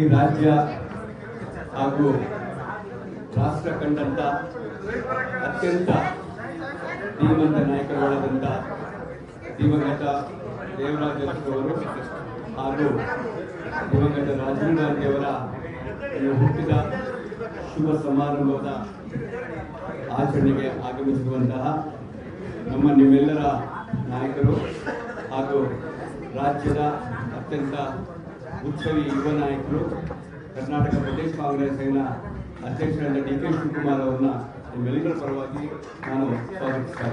ಈ ರಾಜ್ಯ ಹಾಗೂ ರಾಷ್ಟ್ರ ಕಂಡಂತ ಅತ್ಯಂತ ಧೀಮಂತ ನಾಯಕರುಗಳಾದಂಥ ದಿವಂಗತ ದೇವರಾಜ ಅವರು ಹಾಗೂ ದಿವಂಗತ ರಾಜೀವ್ ಗಾಂಧಿ ಅವರ ಈ ಹುಟ್ಟಿದ ಶುಭ ಸಮಾರಂಭದ ಆಚರಣೆಗೆ ಆಗಮಿಸಿರುವಂತಹ ನಮ್ಮ ನಿಮ್ಮೆಲ್ಲರ ನಾಯಕರು ಹಾಗೂ ರಾಜ್ಯದ ಅತ್ಯಂತ ಉತ್ಸವಿ ಯುವ ನಾಯಕರು, ಕರ್ನಾಟಕ ಪ್ರದೇಶ ಕಾಂಗ್ರೆಸ್ಸಿನ ಅಧ್ಯಕ್ಷರಾದ ಡಿ ಕೆ ಶಿವಕುಮಾರ್ ಅವರನ್ನ ನಿಮ್ಮೆಲ್ಲರ ಪರವಾಗಿ ನಾನು ಸ್ವಾಗತಿಸ್ತಾ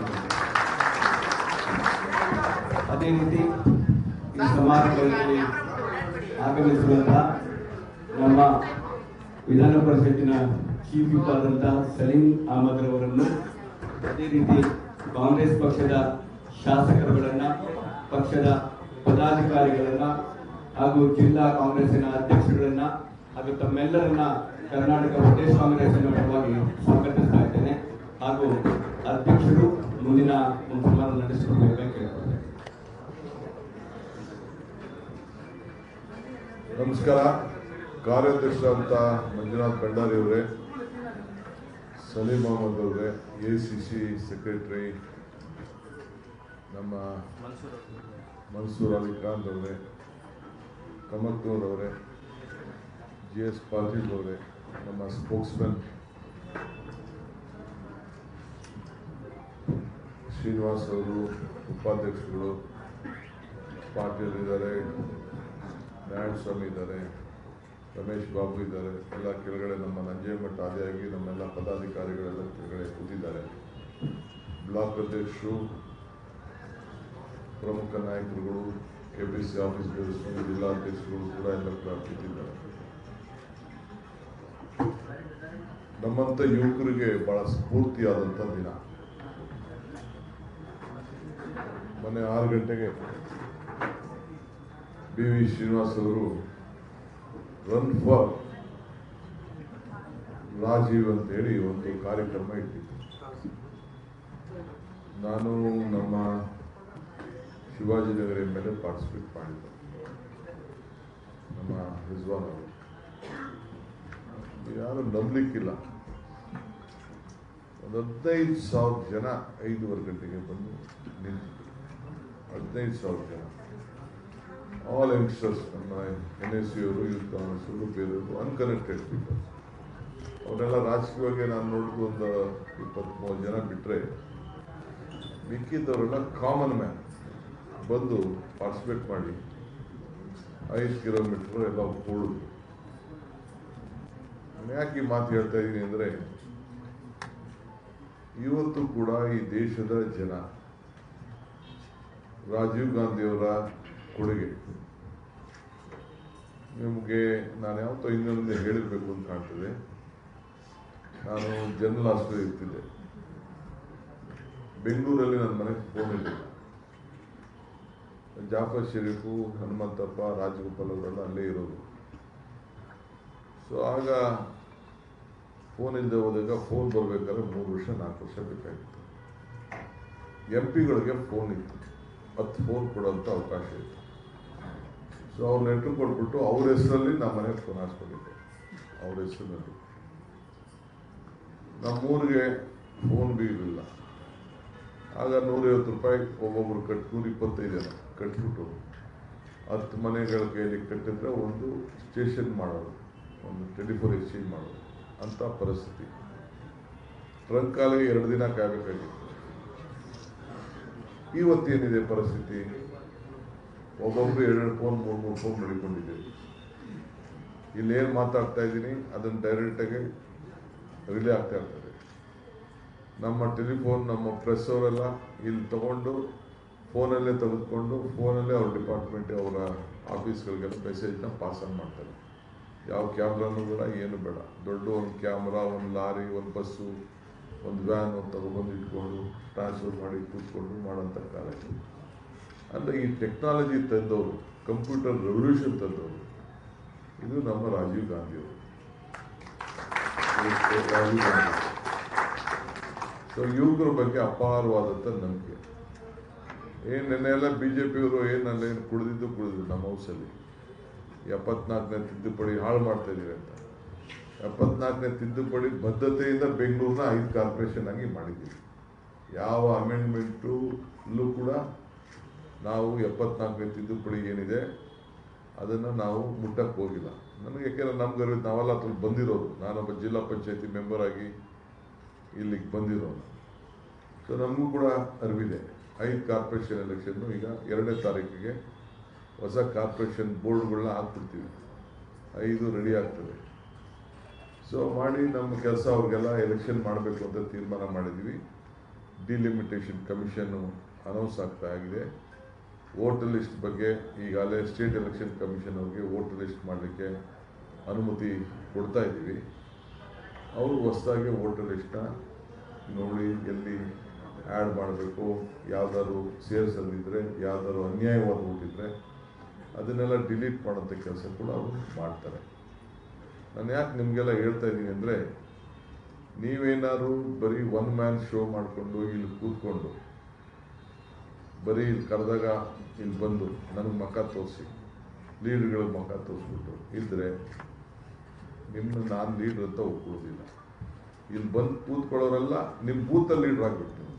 ಅದೇ ರೀತಿ ಈ ಸಮಾರಂಭದಲ್ಲಿ ಆಗಮಿಸುವಂತಹ ನಮ್ಮ ವಿಧಾನ ಪರಿಷತ್ತಿನ ಚೀಫ್ ವಿಪ್ ಆದಂತಹ ಸಲೀಂ ಅಹಮದ್ ಅವರನ್ನು ಅದೇ ರೀತಿ ಕಾಂಗ್ರೆಸ್ ಪಕ್ಷದ ಶಾಸಕರುಗಳನ್ನು, ಪಕ್ಷದ ಪದಾಧಿಕಾರಿಗಳನ್ನ ಹಾಗೂ ಜಿಲ್ಲಾ ಕಾಂಗ್ರೆಸ್ಸಿನ ಅಧ್ಯಕ್ಷರುಗಳನ್ನ ಹಾಗೂ ತಮ್ಮೆಲ್ಲರನ್ನ ಕರ್ನಾಟಕ ಪ್ರದೇಶ ಕಾಂಗ್ರೆಸ್ ಪರವಾಗಿ ಸ್ವಾಗತಿಸ್ತಾ ಇದ್ದೇನೆ. ಹಾಗೂ ಅಧ್ಯಕ್ಷರು ಮುಂದಿನ ಸಮಾರಂಭ ನಡೆಸಿಕೊಡ್ಬೇಕಾಗಿ ನಮಸ್ಕಾರ. ನಮಸ್ಕಾರ ಅಂತ ಮಂಜುನಾಥ್ ಭಂಡಾರಿ ಅವರೇ, ಸಲೀಂ ಅಹಮದ್ ಅವರೇ, ಎ ಸಿ ಸಿ ಸೆಕ್ರೆಟರಿ ನಮ್ಮ ಮನ್ಸೂರ್ ಅಲಿ ಖಾನ್ ಅವರೇ ಕಮಕ್ನೂರ್ ಅವರೇ, ಜಿ ಎಸ್ ಪಾಟೀಲ್ ಅವರೇ, ನಮ್ಮ ಸ್ಪೋಕ್ಸ್ಮನ್ ಶ್ರೀನಿವಾಸ್ ಅವರು ಉಪಾಧ್ಯಕ್ಷರುಗಳು ಪಾಟೀಲ್ ಇದ್ದಾರೆ ನಾರಾಯಣ ಸ್ವಾಮಿ ಇದ್ದಾರೆ, ರಮೇಶ್ ಬಾಬು ಇದ್ದಾರೆ, ಎಲ್ಲ ಕೆಳಗಡೆ ನಮ್ಮ ನಂಜೇಮಠ ಆದಿಯಾಗಿ ನಮ್ಮೆಲ್ಲ ಪದಾಧಿಕಾರಿಗಳೆಲ್ಲ ಕೆಳಗಡೆ ಕೂತಿದ್ದಾರೆ. ಬ್ಲಾಕ್ ಅಧ್ಯಕ್ಷರು, ಪ್ರಮುಖ ನಾಯಕರುಗಳು ಕೆ ಬಿ ಸಿ ಆಫೀಸ್ಗಳು ಜಿಲ್ಲಾಧ್ಯಕ್ಷರು ಕೂಡ ಎಲ್ಲ ಕೂಡ ನಮ್ಮಂತ ಯುವಕರಿಗೆ ಬಹಳ ಸ್ಫೂರ್ತಿಯಾದಂಥ ದಿನ. ಮೊನ್ನೆ ಆರು ಗಂಟೆಗೆ ಬಿ ವಿ ಶ್ರೀನಿವಾಸ್ ಅವರು ರನ್ ಫಾರ್ ರಾಜೀವ್ ಅಂತ ಹೇಳಿ ಒಂದು ಕಾರ್ಯಕ್ರಮ ಇಟ್ಟಿದ್ದೆ ನಾನು ನಮ್ಮ Shivajinagar M L A participate ಮಾಡಿದ್ದರು ನಮ್ಮ ರಿಜ್ವಾನ್ ಅವರು. ಯಾರು ನಂಬಲಿಕ್ಕಿಲ್ಲ. ಒಂದು ಹದಿನೈದು ಸಾವಿರ ಜನ ಐದೂವರೆ ಗಂಟೆಗೆ ಬಂದು ನಿಂತಿದ್ದರು ಹದಿನೈದು ಸಾವಿರ ಜನ. ಆಲ್ ಯಂಗ್ಸ್ಟರ್ಸ್ ನಮ್ಮ ಎನ್ ಎಸ್ ಸಿ ಅವರು ಯೂತ್ ಕಾಂಗ್ರೆಸ್ ಅವರು, ಬೇರೆಯವರು ಅನ್ಕನೆಕ್ಟೆಡ್ ಪೀಪಲ್ ಅವರೆಲ್ಲ ರಾಜಕೀಯವಾಗಿ ನಾನು ನೋಡಿದ ಒಂದು ಇಪ್ಪತ್ತ್ಮೂರು ಜನ ಬಿಟ್ಟರೆ ಮಿಕ್ಕಿದ್ದವರೆಲ್ಲ ಕಾಮನ್ ಮ್ಯಾನ್ ಬಂದು ಪಾರ್ಟಿಸಿಪೇಟ್ ಮಾಡಿ ಐದು ಕಿಲೋಮೀಟರ್ ಎಲ್ಲ ಓಡಿದ್ರು ನಾನು ಯಾಕೆ ಈ ಮಾತು ಹೇಳ್ತಾ ಇದ್ದೀನಿ ಅಂದರೆ, ಇವತ್ತು ಕೂಡ ಈ ದೇಶದ ಜನ ರಾಜೀವ್ ಗಾಂಧಿಯವರ ಕೊಡುಗೆ. ನಿಮಗೆ ನಾನು ಯಾವತ್ತೋ ಇನ್ನೊಂದು ಹೇಳಿರಬೇಕು ಅಂತ ಕಾಣ್ತದೆ. ನಾನು ಜನರಲ್ ಹಾಸ್ಪಿಟಲ್ ಇರ್ತಿದ್ದೆ ಬೆಂಗಳೂರಲ್ಲಿ ನನ್ನ ಮನೆಗೆ ಫೋನ್ ಇರಲಿಲ್ಲ. ಜಾಫರ್ ಶರೀಫು, ಹನುಮಂತಪ್ಪ, ರಾಜಗೋಪಾಲ್ ಅವರೆಲ್ಲ ಅಲ್ಲೇ ಇರೋದು. ಸೊ ಆಗ ಫೋನ್ ಇಲ್ಲದೆ ಹೋದಾಗ ಫೋನ್ ಬರಬೇಕಾದ್ರೆ ಮೂರು ವರ್ಷ, ನಾಲ್ಕು ವರ್ಷ ಬೇಕಾಗಿತ್ತು. ಎಂ ಪಿಗಳಿಗೆ ಫೋನ್ ಇತ್ತು. ಹತ್ತು ಫೋನ್ ಕೊಡೋಂಥ ಅವಕಾಶ ಇತ್ತು. ಸೊ ಅವ್ರ ನೆಟ್ರು ಕೊಟ್ಬಿಟ್ಟು ಅವ್ರ ಹೆಸರಲ್ಲಿ ನಮ್ಮ ಮನೆಗೆ ಫೋನ್ ಹಾಸ್ಕೊಂಡಿದ್ದೆ ಅವ್ರ ಹೆಸರಿನಲ್ಲಿ. ನಮ್ಮೂರಿಗೆ ಫೋನ್ ಬಿ ಇರಲಿಲ್ಲ ಆಗ ನೂರೈವತ್ತು ರೂಪಾಯಿ ಒಬ್ಬೊಬ್ರು ನೂರ ಇಪ್ಪತ್ತೈದು ಜನ. ಕಟ್ಬಿಟ್ಟು ಹತ್ತು ಮನೆಗಳ ಕೈಯಲ್ಲಿ ಕಟ್ಟಿದ್ರೆ ಒಂದು ಸ್ಟೇಷನ್ ಮಾಡೋದು, ಒಂದು ಟೆಲಿಫೋನ್ ಎಕ್ಸ್ಚೇಂಜ್ ಮಾಡೋದು, ಅಂಥ ಪರಿಸ್ಥಿತಿ. ಟ್ರಂಕಾಲಿಗೆ ಎರಡು ದಿನ ಕಾಯಬೇಕಾಗಿತ್ತು. ಇವತ್ತೇನಿದೆ ಪರಿಸ್ಥಿತಿ? ಒಬ್ಬೊಬ್ಬರು ಎರಡೆರಡು ಫೋನ್ ಮೂರು ಮೂರು ಫೋನ್ ನಡ್ಕೊಂಡಿದ್ದೀವಿ ಇಲ್ಲಿ ಏನು ಮಾತಾಡ್ತಾ ಇದ್ದೀನಿ, ಅದನ್ನು ಡೈರೆಕ್ಟಾಗಿ ರಿಲೇ ಆಗ್ತಾ ಇರ್ತದೆ. ನಮ್ಮ ಟೆಲಿಫೋನ್ ನಮ್ಮ ಪ್ರೆಸ್ ಅವರೆಲ್ಲ ಇಲ್ಲಿ ತಗೊಂಡು ಫೋನಲ್ಲೇ ತೆಗೆದುಕೊಂಡು ಫೋನಲ್ಲೇ ಅವ್ರ ಡಿಪಾರ್ಟ್ಮೆಂಟ್ ಅವರ ಆಫೀಸ್ಗಳಿಗೆಲ್ಲ ಮೆಸೇಜ್ನ ಪಾಸ್ ಆನ್ ಮಾಡ್ತಾರೆ. ಯಾವ ಕ್ಯಾಮ್ರಾನು ಬೇಡ ಏನು ಬೇಡ. ದೊಡ್ಡ ಒಂದು ಕ್ಯಾಮ್ರಾ ಒಂದು ಲಾರಿ ಒಂದು ಬಸ್ಸು ಒಂದು ವ್ಯಾನ್ ಒಂದು ತಗೊಬಂದು ಇಟ್ಕೊಂಡು ಟ್ರಾನ್ಸ್ಫರ್ ಮಾಡಿ ಕೂತ್ಕೊಂಡು ಮಾಡೋಂಥ ಕಾಲ ಇದು. ಅಂದರೆ ಈ ಟೆಕ್ನಾಲಜಿ ತಂದವರು ಕಂಪ್ಯೂಟರ್ ರೆವಲ್ಯೂಷನ್ ತಂದವರು ಇದು ನಮ್ಮ ರಾಜೀವ್ ಗಾಂಧಿಯವರು ಅವರು. ರಾಜೀವ್ ಗಾಂಧಿ. ಸೊ ಯುವಕರ ಬಗ್ಗೆ ಅಪಾರವಾದಂಥ ನಂಬಿಕೆ. ಏನು ನೆನ್ನೆ ಎಲ್ಲ ಬಿ ಜೆ ಪಿಯವರು ಏನು ಅಲ್ಲೇನು ಕುಡಿದಿದ್ದು ಕುಡಿದಿದ್ದು ನಮ್ಮ ಹೌಸಲ್ಲಿ ಎಪ್ಪತ್ನಾಲ್ಕನೇ ತಿದ್ದುಪಡಿ ಹಾಳು ಮಾಡ್ತಾ ಇದ್ದೀವಿ ಅಂತ. ಎಪ್ಪತ್ನಾಲ್ಕನೇ ತಿದ್ದುಪಡಿ ಬದ್ಧತೆಯಿಂದ ಬೆಂಗಳೂರನ್ನ ಐದು ಕಾರ್ಪೊರೇಷನ್ ಆಗಿ ಮಾಡಿದ್ದೀವಿ. ಯಾವ ಅಮೆಂಡ್ಮೆಂಟು ಇಲ್ಲೂ ಕೂಡ ನಾವು ಎಪ್ಪತ್ನಾಲ್ಕನೇ ತಿದ್ದುಪಡಿ ಏನಿದೆ ಅದನ್ನು ನಾವು ಮುಟ್ಟಕ್ಕೆ ಹೋಗಿಲ್ಲ. ನನಗೆ ಯಾಕೆಂದ್ರೆ ನಮ್ಗೆ ನಾವೆಲ್ಲ ಅದ್ರಲ್ಲಿ ಬಂದಿರೋದು. ನಾನೊಬ್ಬ ಜಿಲ್ಲಾ ಪಂಚಾಯತಿ ಮೆಂಬರಾಗಿ ಇಲ್ಲಿಗೆ ಬಂದಿರೋನು ಸೊ ನಮಗೂ ಕೂಡ ಅರಿವಿದೆ. ಐದು ಕಾರ್ಪೊರೇಷನ್ ಎಲೆಕ್ಷನ್ನು ಈಗ ಎರಡನೇ ತಾರೀಕಿಗೆ ಹೊಸ ಕಾರ್ಪೊರೇಷನ್ ಬೋರ್ಡ್ಗಳನ್ನ ಹಾಕ್ಬಿಡ್ತೀವಿ. ಐದು ರೆಡಿ ಆಗ್ತದೆ. ಸೊ ಮಾಡಿ ನಮ್ಮ ಕೆಲಸ ಅವ್ರಿಗೆಲ್ಲ ಎಲೆಕ್ಷನ್ ಮಾಡಬೇಕು ಅಂತ ತೀರ್ಮಾನ ಮಾಡಿದ್ವಿ ಡಿಲಿಮಿಟೇಷನ್ ಕಮಿಷನ್ನು ಅನೌನ್ಸ್ ಆಗ್ತಾ ಆಗಿದೆ. ವೋಟರ್ ಲಿಸ್ಟ್ ಬಗ್ಗೆ ಈಗಾಗಲೇ ಸ್ಟೇಟ್ ಎಲೆಕ್ಷನ್ ಕಮಿಷನ್ ಅವ್ರಿಗೆ ವೋಟರ್ ಲಿಸ್ಟ್ ಮಾಡಲಿಕ್ಕೆ ಅನುಮತಿ ಕೊಡ್ತಾ ಇದ್ದೀವಿ. ಅವರು ಹೊಸದಾಗಿ ವೋಟರ್ ಲಿಸ್ಟ್ನ ನೋಡಿ ಎಲ್ಲಿ ಆ್ಯಡ್ ಮಾಡಬೇಕು, ಯಾವ್ದಾದ್ರು ಸೇರಿಸಲ್ಲಿದ್ದರೆ ಯಾವ್ದಾದ್ರು ಅನ್ಯಾಯವಾದ ಹುಟ್ಟಿದ್ರೆ ಅದನ್ನೆಲ್ಲ ಡಿಲೀಟ್ ಮಾಡೋಂಥ ಕೆಲಸ ಕೂಡ ಅವರು ಮಾಡ್ತಾರೆ. ನಾನು ಯಾಕೆ ನಿಮಗೆಲ್ಲ ಹೇಳ್ತಾ ಇದ್ದೀನಿ ಅಂದರೆ, ನೀವೇನಾದ್ರು ಬರೀ ಒನ್ ಮ್ಯಾನ್ ಶೋ ಮಾಡಿಕೊಂಡು ಇಲ್ಲಿ ಕೂತ್ಕೊಂಡು, ಬರೀ ಇಲ್ಲಿ ಕರೆದಾಗ ಇಲ್ಲಿ ಬಂದು ನನಗೆ ಮಖ ತೋರಿಸಿ ಲೀಡ್ಗಳಿಗೆ ಮಖ ತೋರಿಸ್ಬಿಟ್ಟು ಇದ್ದರೆ ನಿಮ್ಮನ್ನ ನಾನು ಲೀಡ್ರ್ ಅಂತ ಒಪ್ಕೊಳ್ಳೋದಿಲ್ಲ. ಇಲ್ಲಿ ಬಂದು ಕೂತ್ಕೊಳ್ಳೋರೆಲ್ಲ ನಿಮ್ಮ ಬೂತಲ್ಲಿ ಲೀಡ್ರ್ ಆಗಬೇಕು ನೀವು.